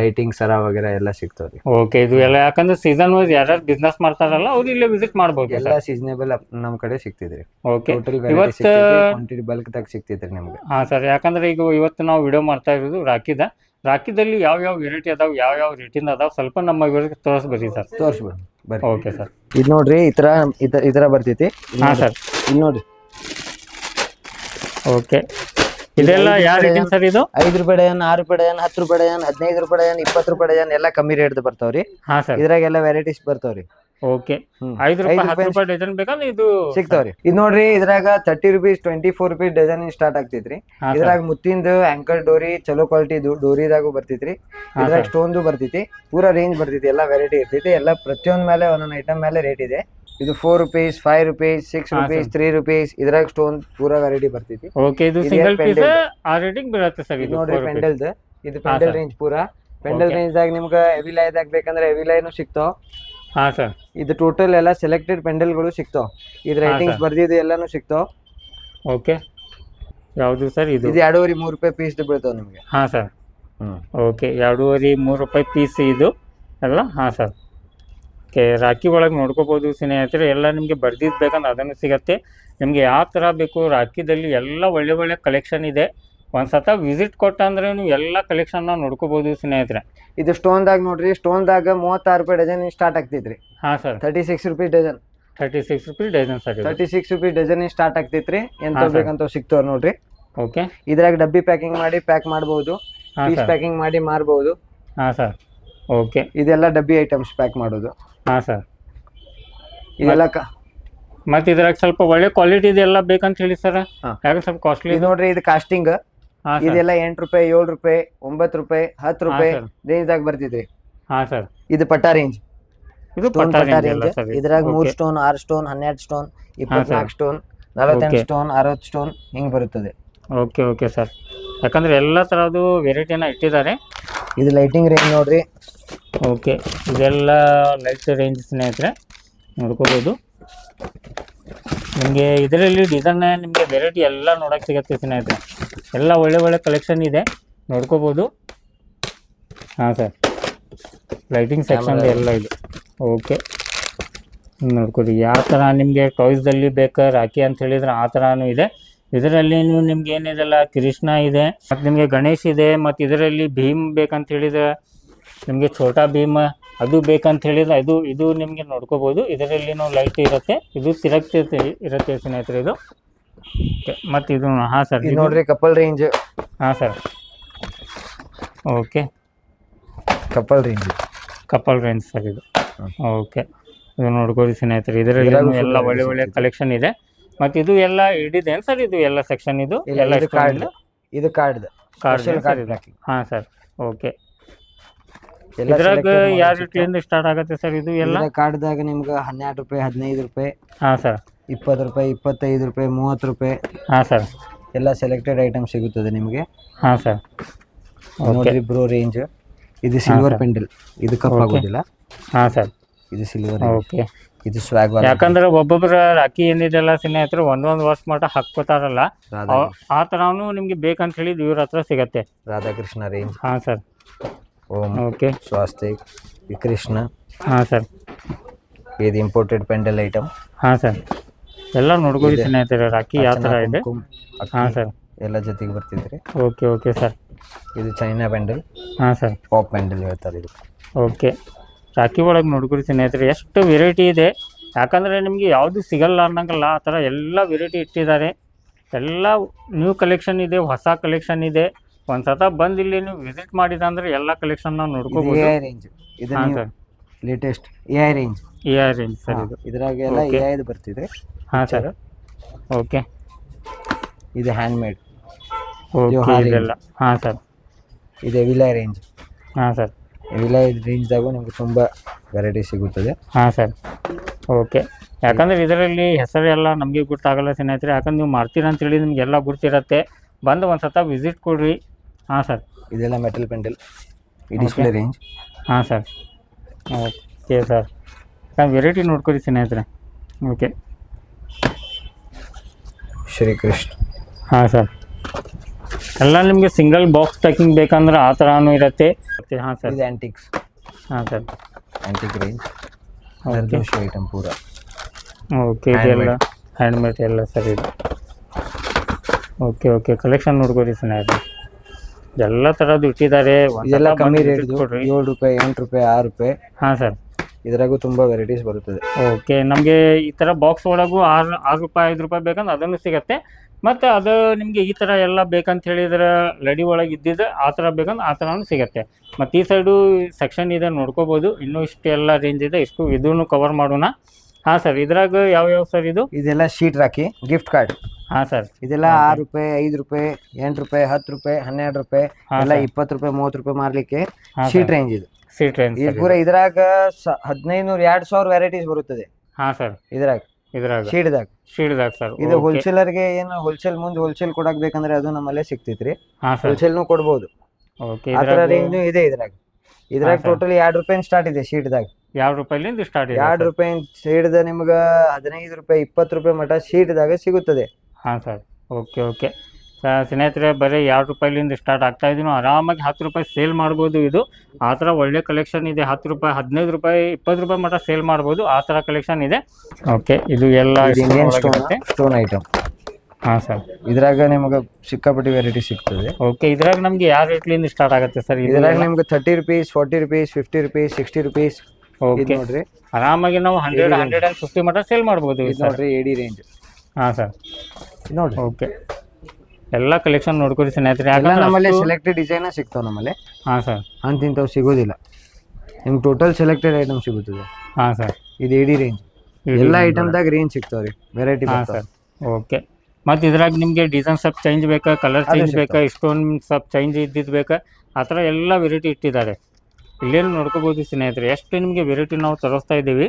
ಲೈಟಿಂಗ್ ಸರ. ವಗೇರಾ ಎಲ್ಲ ಸಿಗ್ತಾವ್ರಿ. ಓಕೆ ಇದು ಎಲ್ಲ ಯಾಕಂದ್ರೆ ಸೀಸನ್ ವೈಸ್ ಯಾರ್ಯಾರು ಬಿಸ್ನೆಸ್ ಮಾಡ್ತಾರಲ್ಲ ಅವ್ರು ಇಲ್ಲೇ ವಿಸಿಟ್ ಮಾಡ್ಬೋದು ಎಲ್ಲ ಸೀಸನೇಬಲ್ ನಮ್ ಕಡೆ ಸಿಗ್ತಿದ್ರಿ. ಓಕೆ ಇವತ್ತು- ಕ್ವಾಂಟಿಟಿ ಬಲ್ಕ್ ದಾಗ ಸಿಗ್ತಿದ್ರಿ ನಿಮ್ಗೆ. ಹಾ ಸರ್ ಯಾಕಂದ್ರೆ ಈಗ ಇವತ್ತು ನಾವು ವಿಡಿಯೋ ಮಾಡ್ತಾ ಇರೋದು ರಾಕಿದ ರಾಕಿದಲ್ಲಿ ಯಾವ ಯಾವ ವೆರೈಟಿ ಅದಾವ ಯಾವ ಯಾವ ರೇಟಿಂದ ಅದಾವ ಸ್ವಲ್ಪ ನಮ್ಮ ಇವ್ರಿಗೆ ತೋರಿಸ್ಬೇಡಿ ಸರ್. ತೋರ್ಸ್ಬಿಡು ಬರ್ರಿ. Okay sir. ಇದು ನೋಡ್ರಿ ಈ ತರ ಈ ತರ- ಬರ್ತೈತಿ. ಹಾಂ ಸರ್. ಇದ್ ನೋಡ್ರಿ. ಓಕೆ ಇದೆಲ್ಲ ಐದು ಯಾವ ರೇಟಿಂಗ್ ಸರ್ ಇದು? ಐದು ರೂಪಾಯಿ ಏನ್ ಆರು ರೂಪಾಯಿ ಏನ್ ಹತ್ತು ರೂಪಾಯಿ ಏನ್ ಹದಿನೈದು ರೂಪಾಯಿ ಡಜನ್ ಇಪ್ಪತ್ತು ರೂಪಾಯಿ ಡಜನ್ ಎಲ್ಲ ಕಮ್ಮಿ ರೇಟ್ ಬರ್ತಾವ್ರಿ. ಹಾ ಸರ್. ಇದ್ರಾಗೆಲ್ಲ ವೆರೈಟೀಸ್ ಬರ್ತಾವ್ರಿ. ಓಕೆ. ಐದು ರೂಪಾಯಿ ಹತ್ತು ರೂಪಾಯಿ ಡಜನ್ ಬೇಕಂದ್ರೆ ಇದು ಸಿಗ್ತಾವ್ರಿ. ಇದು ನೋಡ್ರಿ ಇದ್ರಾಗ thirty rupees twenty four rupees dozen start ಆಗ್ತೈತ್ರಿ ಇದ್ರಾಗ ಮುತ್ತಿಂದ ಆಂಕರ್ ಡೋರಿ ಚಲೋ ಕ್ವಾಲಿಟಿ ಡೋರಿದಾಗು ಬರ್ತೈತ್ರಿ. ಇದ್ರಾಗ ಸ್ಟೋನ್ದು ಬರ್ತೈತಿ ಪೂರಾ ರೇಂಜ್ ಬರ್ತೈತಿ ಎಲ್ಲ ವೆರೈಟಿ ಇರ್ತೈತಿ. ಎಲ್ಲ ಪ್ರತಿಯೊಂದ್ ಮೇಲೆ ಒಂದೊಂದು ಐಟಮ್ ಮೇಲೆ ರೇಟ್ ಇದೆ. ಇದು four rupees five rupees six rupees three rupees ಇದ್ರಾಗ ಸ್ಟೋನ್ ಪೂರಾ ವೆರೈಟಿ ಬರ್ತೈತಿ. ಓಕೆ ಇದು ಇದು ಸಿಂಗಲ್ ಪೀಸ್ ಆ ರೇಟಿಂಗ್ ಬೀಳುತ್ತೆ ಸರ್ ಇದು ಇದು ನೋಡ್ರಿ ಪೆಂಡಲ್ ಇದು ಪೆಂಡಲ್. ರೇಂಜ್ ಪೂರಾ. ಪೆಂಡಲ್. ರೇಂಜ್ ದಾಗ ನಿಮ್ಗೆ ಹೆವಿ ಲೈದಾಗ ಬೇಕಂದ್ರೆ ಹೆವಿ ಲೈನು ಸಿಗ್ತಾವ ಹಾ ಸರ್ ಇದು ಟೋಟಲ್ ಎಲ್ಲ ಸೆಲೆಕ್ಟೆಡ್ ಪೆಂಡಲ್ಗಳು ಸಿಗ್ತಾವ ಇದು ರೈಟಿಂಗ್ಸ್. ಬರ್ದಿದ್ದು ಎಲ್ಲಾನು ಸಿಗ್ತಾವ ಓಕೆ ಯಾವುದು ಸರ್ ಇದು? ಇದು ಎರಡೂವರೆ ಮೂರು ರೂಪಾಯಿ ಪೀಸ್ ಬೀಳ್ತಾವ ನಿಮಗೆ. ಹಾ ಸರ್ ಓಕೆ ಎರಡೂವರೆ ಮೂರು ರೂಪಾಯಿ ಪೀಸ್ ಇದು. ಎಲ್ಲ ಹಾ ಸರ್ ಓಕೆ ರಾಖಿ ಒಳಗೆ ನೋಡ್ಕೋಬೋದು ಸ್ನೇಹಿತರೆ. ಎಲ್ಲ ನಿಮಗೆ ಬರ್ದಿದ್ದು ಬೇಕಂದ್ರೆ ಅದನ್ನು ಸಿಗತ್ತೆ. ನಿಮಗೆ ಯಾವ ಥರ ಬೇಕು ರಾಖಿದಲ್ಲಿ ಎಲ್ಲ ಒಳ್ಳೆ ಒಳ್ಳೆ ಕಲೆಕ್ಷನ್ ಇದೆ. ಒಂದು ಸತ ವಿಸಿಟ್ ಕೊಟ್ಟಂದ್ರೆ ನೀವು ಎಲ್ಲ ಕಲೆಕ್ಷನ್ನ ನೋಡ್ಕೋಬಹುದು ಸ್ನೇಹಿತರೆ. ಇದು ಸ್ಟೋನ್ ದಾಗ ನೋಡ್ರಿ ಸ್ಟೋನ್ ದಾಗ ಮೂವತ್ತಾರು ರೂಪಾಯಿ ಡಜನ್ ಸ್ಟಾರ್ಟ್ ಆಗ್ತೈತ್ರಿ. ಹಾಂ sir. Thirty six rupees dozen thirty six rupees dozen sir thirty six rupees dozen start ಆಗ್ತೈತ್ರಿ. ಎಂತ. ಬೇಕಂತ ಸಿಗ್ತಾವ ನೋಡ್ರಿ. ಓಕೆ. ಇದ್ರಾಗ ಡಬ್ಬಿ ಪ್ಯಾಕಿಂಗ್ ಮಾಡಿ ಪ್ಯಾಕ್ ಮಾಡಬಹುದು ಪೀಸ್ ಪ್ಯಾಕಿಂಗ್ ಮಾಡಿ ಮಾರಬಹುದು ಹಾಂ ಸರ್. ಓಕೆ. ಇದೆಲ್ಲ ಡಬ್ಬಿ ಐಟಮ್ಸ್ ಪ್ಯಾಕ್ ಮಾಡೋದು. ಹಾಂ ಸರ್. ಇದೆಲ್ಲ ಕ- ಮತ್ತು ಇದ್ರಾಗ ಸ್ವಲ್ಪ ಒಳ್ಳೆ ಕ್ವಾಲಿಟಿ ಇದೆಲ್ಲ ಬೇಕಂತ ಹೇಳಿ ಸರ್. ಹಾ. ಯಾಕೆ ಸ್ವಲ್ಪ ಕಾಸ್ಟ್ಲಿ ಇದು ನೋಡ್ರಿ ಇದು ಕಾಸ್ಟಿಂಗ್ ಹಾಂ ಸರ್. ಇದೆಲ್ಲ ಎಂಟು ರೂಪಾಯಿ ಏಳು ರೂಪಾಯಿ ಒಂಬತ್ತು ರೂಪಾಯಿ ಹತ್ತು ರೂಪಾಯಿ sir. ರೇಂಜ್ ದಾಗ ಬರ್ತೈತ್ರಿ ಹಾಂ ಸರ್. ಇದು ಪಟ್ಟ ರೇಂಜ್ ಇದು ಸ್ಟೋನ್ ಪಟ್ಟ ಪಟ್ಟ ರೇಂಜ್ ಸರ್. ಇದ್ರಾಗ ಮೂರ್ ಸ್ಟೋನ್ ಆರ್ ಸ್ಟೋನ್ ಹನ್ನೆರಡು ಸ್ಟೋನ್ ಇಪ್ಪತ್ನಾಲ್ಕು ಸ್ಟೋನ್ ನಲವತ್ತೆಂಟು Okay. ಸ್ಟೋನ್ ಅರವತ್ತು ಸ್ಟೋನ್ ಹಿಂಗ್ ಬರುತ್ತದೆ. Okay okay sir. ಯಾಕಂದ್ರೆ ಎಲ್ಲ ಥರದ್ದು ವೆರೈಟಿನ ಇಟ್ಟಿದ್ದಾರೆ. ಇದು ಲೈಟಿಂಗ್ ರೇಂಜ್ ನೋಡ್ರಿ. ಓಕೆ ಇದೆಲ್ಲ ಲೈಟ್ ರೇಂಜ್ ಸ್ನೇಹಿತರೆ ನೋಡ್ಕೋಬೋದು. ನಿಮಗೆ ಇದರಲ್ಲಿ ಡಿಸೈನ್ ನಿಮಗೆ ವೆರೈಟಿ ಎಲ್ಲ ನೋಡೋಕೆ ಸಿಗುತ್ತೆ ಸ್ನೇಹಿತರೆ. ಎಲ್ಲ ಒಳ್ಳೆ ಒಳ್ಳೆ ಕಲೆಕ್ಷನ್ ಇದೆ. ನೋಡ್ಕೋಬೋದು. ಹಾಂ ಸರ್. Lighting section. ಎಲ್ಲ ಇದೆ. ಓಕೆ ನೋಡ್ಕೊಡಿ. ಯಾವ ಥರ ನಿಮಗೆ ಟಾಯ್ಸ್ದಲ್ಲಿ ಬೇಕಾ ರಾಖಿ ಅಂತ ಹೇಳಿದ್ರೆ ಆ ಥರನೂ ಇದೆ. ಇದರಲ್ಲಿ ನೀವು ನಿಮ್ಗೆ ಏನಿದೆಲ್ಲ ಕೃಷ್ಣ ಇದೆ ಮತ್ತು ನಿಮಗೆ ಗಣೇಶ್ ಇದೆ ಮತ್ತು ಇದರಲ್ಲಿ ಭೀಮ್ ಬೇಕಂತ ಹೇಳಿದ್ರೆ ನಿಮಗೆ ಛೋಟಾ ಭೀಮ ಅದು ಬೇಕಂತ ಹೇಳಿದ್ರೆ ಅದು ಇದು ನಿಮಗೆ ನೋಡ್ಕೋಬೋದು. ಇದರಲ್ಲಿನೂ ಲೈಟ್ ಇರುತ್ತೆ. ಇದು ತಿರಗ್ತಿರುತ್ತೆ ಇರುತ್ತೆ ಸ್ನೇಹಿತರೆ ಇದು. ಮತ್ತು ಇದು ಹಾಂ ಸರ್ ಇದು ನೋಡ್ರಿ ಕಪಲ್ ರೇಂಜ್ ಹಾಂ sir okay couple range couple range sir ಇದು. ಓಕೆ ಇದು ನೋಡ್ಕೋರಿ ಸ್ನೇಹಿತರೆ ಇದರಲ್ಲಿ ಎಲ್ಲ ಒಳ್ಳೆ ಒಳ್ಳೆ. ಕಲೆಕ್ಷನ್ ಇದೆ. ಮತ್ತು ಇದು ಎಲ್ಲ ಹಿಡಿದೇನು ಸರ್ ಇದು ಎಲ್ಲ ಸೆಕ್ಷನ್ ಇದು? ಎಲ್ಲ ಇದು ಕಾರ್ಡ್ ಇದು card card special card packing ಹಾಂ ಸರ್ ಓಕೆ ಎಲ್ಲ ಇದ್ರಾಗ model ಯಾವ. ರೇಟ್ಲಿಂದ ಸ್ಟಾರ್ಟ್ ಆಗುತ್ತೆ ಸರ್ ಇದು ಎಲ್ಲ? ಇದ್ರ ಕಾರ್ಡ್ದಾಗ ನಿಮ್ಗೆ ಹನ್ನೆರಡು ರೂಪಾಯಿ ಹದಿನೈದು ರೂಪಾಯಿ ಹಾಂ ಸರ್ ಇಪ್ಪತ್ತು ರೂಪಾಯಿ ಇಪ್ಪತ್ತೈದು ರೂಪಾಯಿ ಮೂವತ್ತು ರೂಪಾಯಿ ಹಾಂ ಸರ್ ಎಲ್ಲ ಸೆಲೆಕ್ಟೆಡ್ ಐಟಮ್ ಸಿಗುತ್ತದೆ ನಿಮಗೆ. ಹಾಂ ಸರ್ ನೋಡ್ರಿ ಬ್ರೋ ರೇಂಜ್ ಇದು ಸಿಲ್ವರ್. ಪೆಂಡಲ್ ಇದು ಕಪ್. ಆಗೋದಿಲ್ಲ. ಹಾಂ ಸರ್ ಇದು ಸಿಲ್ವರ್ ಓಕೆ ಇದು ಸ್ವಾಗ್ ಯಾಕಂದ್ರೆ ಒಬ್ಬೊಬ್ಬರ ರಾಖಿ ಏನಿದೆಲ್ಲ ಸ್ನೇಹಿತರು ಒಂದೊಂದು ವರ್ಷ ಮಟ್ಟ ಹಾಕ್ಕೋತಾರಲ್ಲ. ಅವ್- ಆ ತರನು ನಿಮಗೆ ಬೇಕಂತ ಹೇಳಿ ಇವ್ರ ಹತ್ರ ಸಿಗತ್ತೆ. ರಾಧಾಕೃಷ್ಣ ರೇಂಜ್ ಹಾ ಸರ್ ಓಂ ಓಕೆ. ಸ್ವಾಸ್ತಿಕ್ ಕೃಷ್ಣ ಹಾ ಸರ್ ಇದು ಇಂಪೋರ್ಟೆಡ್ ಪೆಂಡಲ್ ಐಟಮ್ ಹಾ ಸರ್ ಎಲ್ಲ ಇದೆ. ಸ್ನೇಹಿತರೆ ರಾಖಿ ಯಾವ ತರ ಇದೆ? ಹಾ ಸರ್ ಎಲ್ಲ ಜೊತೆಗೆ ಬರ್ತಿದ್ರಿ. ಓಕೆ ಓಕೆ ಸರ್ ಇದು ಚೈನಾ ಪೆಂಡಲ್ ಹಾ ಸರ್ ಪಾಪ್ ಪೆಂಡಲ್ ಹೇಳ್ತಾರೆ ಇದು. ಓಕೆ. ರಾಖಿ ಒಳಗೆ ನೋಡ್ಕೊಳ್ತೀನಿ ಸ್ನೇಹಿತರೆ ಎಷ್ಟು ವೆರೈಟಿ ಇದೆ. ಯಾಕಂದರೆ ನಿಮಗೆ ಯಾವುದು ಸಿಗಲ್ಲ ಅನ್ನಂಗಲ್ಲ ಆ ಥರ ಎಲ್ಲ ವೆರೈಟಿ ಇಟ್ಟಿದ್ದಾರೆ. ಎಲ್ಲ ನ್ಯೂ ಕಲೆಕ್ಷನ್ ಇದೆ ಹೊಸ ಕಲೆಕ್ಷನ್ ಇದೆ. ಒಂದು ಸತ ಬಂದು ಇಲ್ಲಿ ನೀವು ವಿಸಿಟ್ ಮಾಡಿದ ಅಂದರೆ ಎಲ್ಲ ಕಲೆಕ್ಷನ್ ನಾವು ನೋಡ್ಕೋಬೋದು. ಎ ರೇಂಜ್ ಇದು ಹಾಂ sir. Latest A I range A R range sir ಇದು. ಇದ್ರಾಗೆಲ್ಲ Okay. ಎ ಐದು ಬರ್ತಿದೆ. ಹಾಂ ಸರ್. ಓಕೆ ಇದು ಹ್ಯಾಂಡ್ ಮೇಡ್ ಓಕೆ ಇದೆಲ್ಲ. ಹಾಂ ಸರ್. ಇದು ಎವಿಲೈ ರೇಂಜ್ ಹಾಂ ಸರ್. ಎವಿಲೈ ರೇಂಜ್ದಾಗೂ ನಿಮ್ಗೆ ತುಂಬ ವೆರೈಟಿ ಸಿಗುತ್ತದೆ. ಹಾಂ ಸರ್. ಓಕೆ ಯಾಕಂದ್ರೆ ಇದರಲ್ಲಿ ಹೆಸರು ಎಲ್ಲ ನಮಗೆ ಗೊತ್ತಾಗಲ್ಲ ಸ್ನೇಹಿತರೆ. ಯಾಕಂದ್ರೆ ನೀವು ಮಾಡ್ತೀರ ಅಂತೇಳಿ ನಿಮಗೆಲ್ಲ ಗುರ್ತಿರತ್ತೆ ಬಂದು ಒಂದು ಸತ ವಿಸಿಟ್ ಕೊಡ್ರಿ. ಹಾಂ ಸರ್. ಇದೆಲ್ಲ ಮೆಟಲ್ ಪೆಂಡಲ್ ಡಿಸ್ಪ್ಲೇ ರೇಂಜ್ ಹಾಂ ಸರ್. Okay sir. ವೆರೈಟಿ ನೋಡ್ಕೊಳ್ಳಿ ಸ್ನೇಹಿತರೆ. ಓಕೆ ಶ್ರೀಕೃಷ್ಣ. ಹಾಂ ಸರ್. ಎಲ್ಲ ನಿಮಗೆ ಸಿಂಗಲ್ ಬಾಕ್ಸ್ ಪ್ಯಾಕಿಂಗ್ ಬೇಕಂದ್ರೆ ಆ ಥರನೂ ಇರುತ್ತೆ. ಹಾಂ ಸರ್ ಇದು ಆ್ಯಂಟಿಕ್ಸ್ ಹಾಂ sir antique range okay zardozi item ಪೂರ. ಓಕೆ ಇದೆಲ್ಲ ಹ್ಯಾಂಡ್ಮೇಡ್ ಎಲ್ಲ ಸರ್ ಇದು. ಓಕೆ ಓಕೆ ಕಲೆಕ್ಷನ್ ನೋಡ್ಕೊರಿ ಸ್ನೇಹಿತರೆ ಎಲ್ಲ ಥರದ್ದು ಇಟ್ಟಿದ್ದಾರೆ. ಎಲ್ಲ ಕಮ್ಮಿ ರೇಟ್ ಏಳು ರೂಪಾಯಿ ಎಂಟು ರೂಪಾಯಿ ಆರು ರೂಪಾಯಿ. ಹಾಂ ಸರ್ ಇದ್ರಾಗೂ ತುಂಬಾ ವೆರೈಟೀಸ್ ಬರುತ್ತದೆ. ಓಕೆ ನಮಗೆ ಈ ಥರ ಬಾಕ್ಸ್ ಒಳಗೂ ಆರು ಆರು ರೂಪಾಯಿ ಐದು ರೂಪಾಯಿ ಬೇಕಂದ್ರೆ ಅದನ್ನು ಸಿಗತ್ತೆ. ಮತ್ತು ಅದು ನಿಮಗೆ ಈ ಥರ ಎಲ್ಲ ಬೇಕಂತ ಹೇಳಿದ್ರೆ ಲಡಿ ಒಳಗೆ ಇದ್ದಿದ್ದು ಆ ಥರ ಬೇಕಂದ್ರೆ ಆ ಥರನೂ ಸಿಗತ್ತೆ. ಮತ್ತು ಈ ಸೈಡು ಸೆಕ್ಷನ್ ಇದೆ ನೋಡ್ಕೋಬೋದು. ಇನ್ನೂ ಇಷ್ಟೆಲ್ಲ ರೇಂಜ್ ಇದೆ. ಇಷ್ಟು ಇದನ್ನು ಕವರ್ ಮಾಡೋಣ. ಹಾಂ ಸರ್ ಇದ್ರಾಗ ಯಾವ ಯಾವ ಸರ್ ಇದು? ಇದೆಲ್ಲ ಶೀಟ್ ರಾಕಿ ಗಿಫ್ಟ್ ಕಾರ್ಡ್ ಹಾಂ ಸರ್ ಇದೆಲ್ಲ ಆರು ರೂಪಾಯಿ ಐದು ರೂಪಾಯಿ ಎಂಟು ರೂಪಾಯಿ ಹತ್ತು ರೂಪಾಯಿ ಹನ್ನೆರಡು ರೂಪಾಯಿ ಎಲ್ಲ ಇಪ್ಪತ್ತು ರೂಪಾಯಿ ಮೂವತ್ತು ರೂಪಾಯಿ ಮಾರ್ಲಿಕ್ಕೆ ಶೀಟ್ ರೇಂಜ್ ಇದು. ಶೀಟ್ ರೇಂಜ್ ಇದು ಪೂರ ಇದ್ರಾಗ ಹದಿನೈದು ನೂರ ಎರಡ್ ಸಾವಿರ ವೆರೈಟೀಸ್ ಬರುತ್ತದೆ. ಹಾಂ ಸರ್ ಇದ್ರಾಗ. ಇದ್ರಾಗ. ಶೀಟ್ದಾಗ ಶೀಡ್ದಾಗ ಸರ್. ಇದು ಹೋಲ್ಸೇಲರ್ಗೆ ಏನು ಹೋಲ್ಸೇಲ್ ಮುಂದೆ ಹೋಲ್ಸೇಲ್ ಕೊಡಕ್ ಬೇಕಂದ್ರೆ ಅದು ನಮ್ಮಲ್ಲೇ ಸಿಕ್ತೈತ್ರಿ. ಹಾಂ ಸರ್. ಹೋಲ್ಸೇಲ್ನು ಕೊಡ್ಬೋದು. ಓಕೆ ಆ ಥರ ಇದೆ ಇದ್ರಾಗ. ಇದ್ರಾಗ. ಟೋಟಲ್ ಎರಡು ರೂಪಾಯಿ ಸ್ಟಾರ್ಟ್ ಇದೆ ಶೀಟ್ದಾಗ ಯಾವ ರೂಪಾಯಿಲಿಂದ ಸ್ಟಾರ್ಟ್ ಇದೆ ಎರಡು ರೂಪಾಯಿ ಶೀಟ್ದ ನಿಮ್ಗ ಹದಿನೈದು ರೂಪಾಯಿ ಇಪ್ಪತ್ತು ರೂಪಾಯಿ ಮಟ ಶೀಟ್ದಾಗ ಸಿಗುತ್ತದೆ. ಹಾ ಸರ್. ಓಕೆ ಓಕೆ ಸ್ನೇಹಿತರೆ ಬರೀ ಎರಡು ರೂಪಾಯಿಲಿಂದ ಸ್ಟಾರ್ಟ್ ಆಗ್ತಾ ಇದೀನೋ ಆರಾಮಾಗಿ ಹತ್ತು ರೂಪಾಯಿ ಸೇಲ್ ಮಾಡ್ಬೋದು ಇದು. ಆ ಥರ ಒಳ್ಳೆ ಕಲೆಕ್ಷನ್ ಇದೆ ಹತ್ತು ರೂಪಾಯಿ ಹದಿನೈದು ರೂಪಾಯಿ ಇಪ್ಪತ್ತು ರೂಪಾಯಿ ಮಟ್ಟ ಸೇಲ್ ಮಾಡ್ಬೋದು ಆ ಥರ ಕಲೆಕ್ಷನ್ ಇದೆ. ಓಕೆ ಇದು ಎಲ್ಲ ಸ್ಟೋನ್ ಐಟಮ್ ಹಾಂ ಸರ್ ಇದ್ರಾಗ ನಿಮ್ಗೆ ಸಿಕ್ಕಾಪಟ್ಟಿ ವೆರೈಟಿ ಸಿಗ್ತದೆ. ಓಕೆ ಇದ್ರಾಗ ನಮಗೆ ಯಾವ ರೇಟ್ಲಿಂದ ಸ್ಟಾರ್ಟ್ ಆಗುತ್ತೆ ಸರ್ ಇದು ಇದ್ರಾಗ ನಿಮ್ಗೆ thirty rupees forty rupees fifty rupees sixty rupees okay ನೋಡ್ರಿ. ಆರಾಮಾಗಿ ನಾವು ಹಂಡ್ರೆಡ್ ಹಂಡ್ರೆಡ್ ಆ್ಯಂಡ್ ಫಿಫ್ಟಿ ಮಟ್ಟ ಸೇಲ್ ಮಾಡ್ಬೋದು ನೋಡ್ರಿ ಎಡಿ ರೇಂಜ್ ಹಾಂ ಸರ್ ನೋಡ್ರಿ. ಓಕೆ ಎಲ್ಲ ಕಲೆಕ್ಷನ್ ನೋಡ್ಕೊರಿ ಸ್ನೇಹಿತರೆ. ಎಲ್ಲ ನಮ್ಮಲ್ಲಿ ಸೆಲೆಕ್ಟೆಡ್ ಡಿಸೈನ್ ಸಿಗ್ತಾವ ನಮ್ಮಲ್ಲಿ. ಹಾಂ ಸರ್ ಇಂಥವು ಸಿಗೋದಿಲ್ಲ. ನಿಮ್ಗೆ ಟೋಟಲ್ ಸೆಲೆಕ್ಟೆಡ್ ಐಟಮ್ ಸಿಗುತ್ತದೆ. ಹಾಂ ಸರ್ ಇದು ಇಡೀ ರೇಂಜ್ ಎಲ್ಲ ಐಟಮ್ದಾಗ ರೇಂಜ್ ಸಿಗ್ತಾವ್ರಿ ವೆರೈಟಿ ಹಾಂ ಸರ್ ಓಕೆ ಮತ್ತು ಇದ್ರಾಗ ನಿಮಗೆ ಡಿಸೈನ್ ಸ್ವಲ್ಪ ಚೇಂಜ್ ಬೇಕಾ? ಕಲರ್ ಚೇಂಜ್ ಬೇಕಾ? ಇಷ್ಟೊಂದು ಸ್ಟೋನ್ ಸ್ವಲ್ಪ ಚೇಂಜ್ ಇದ್ದಿದ್ದು ಬೇಕಾ? ಆ ಥರ ಎಲ್ಲ ವೆರೈಟಿ ಇಟ್ಟಿದ್ದಾರೆ. ಇಲ್ಲೇನು ನೋಡ್ಕೋಬೋದು ಸ್ನೇಹಿತರೆ. ಎಷ್ಟು ನಿಮಗೆ ವೆರೈಟಿ ನಾವು ತರಿಸ್ತಾ ಇದ್ದೀವಿ.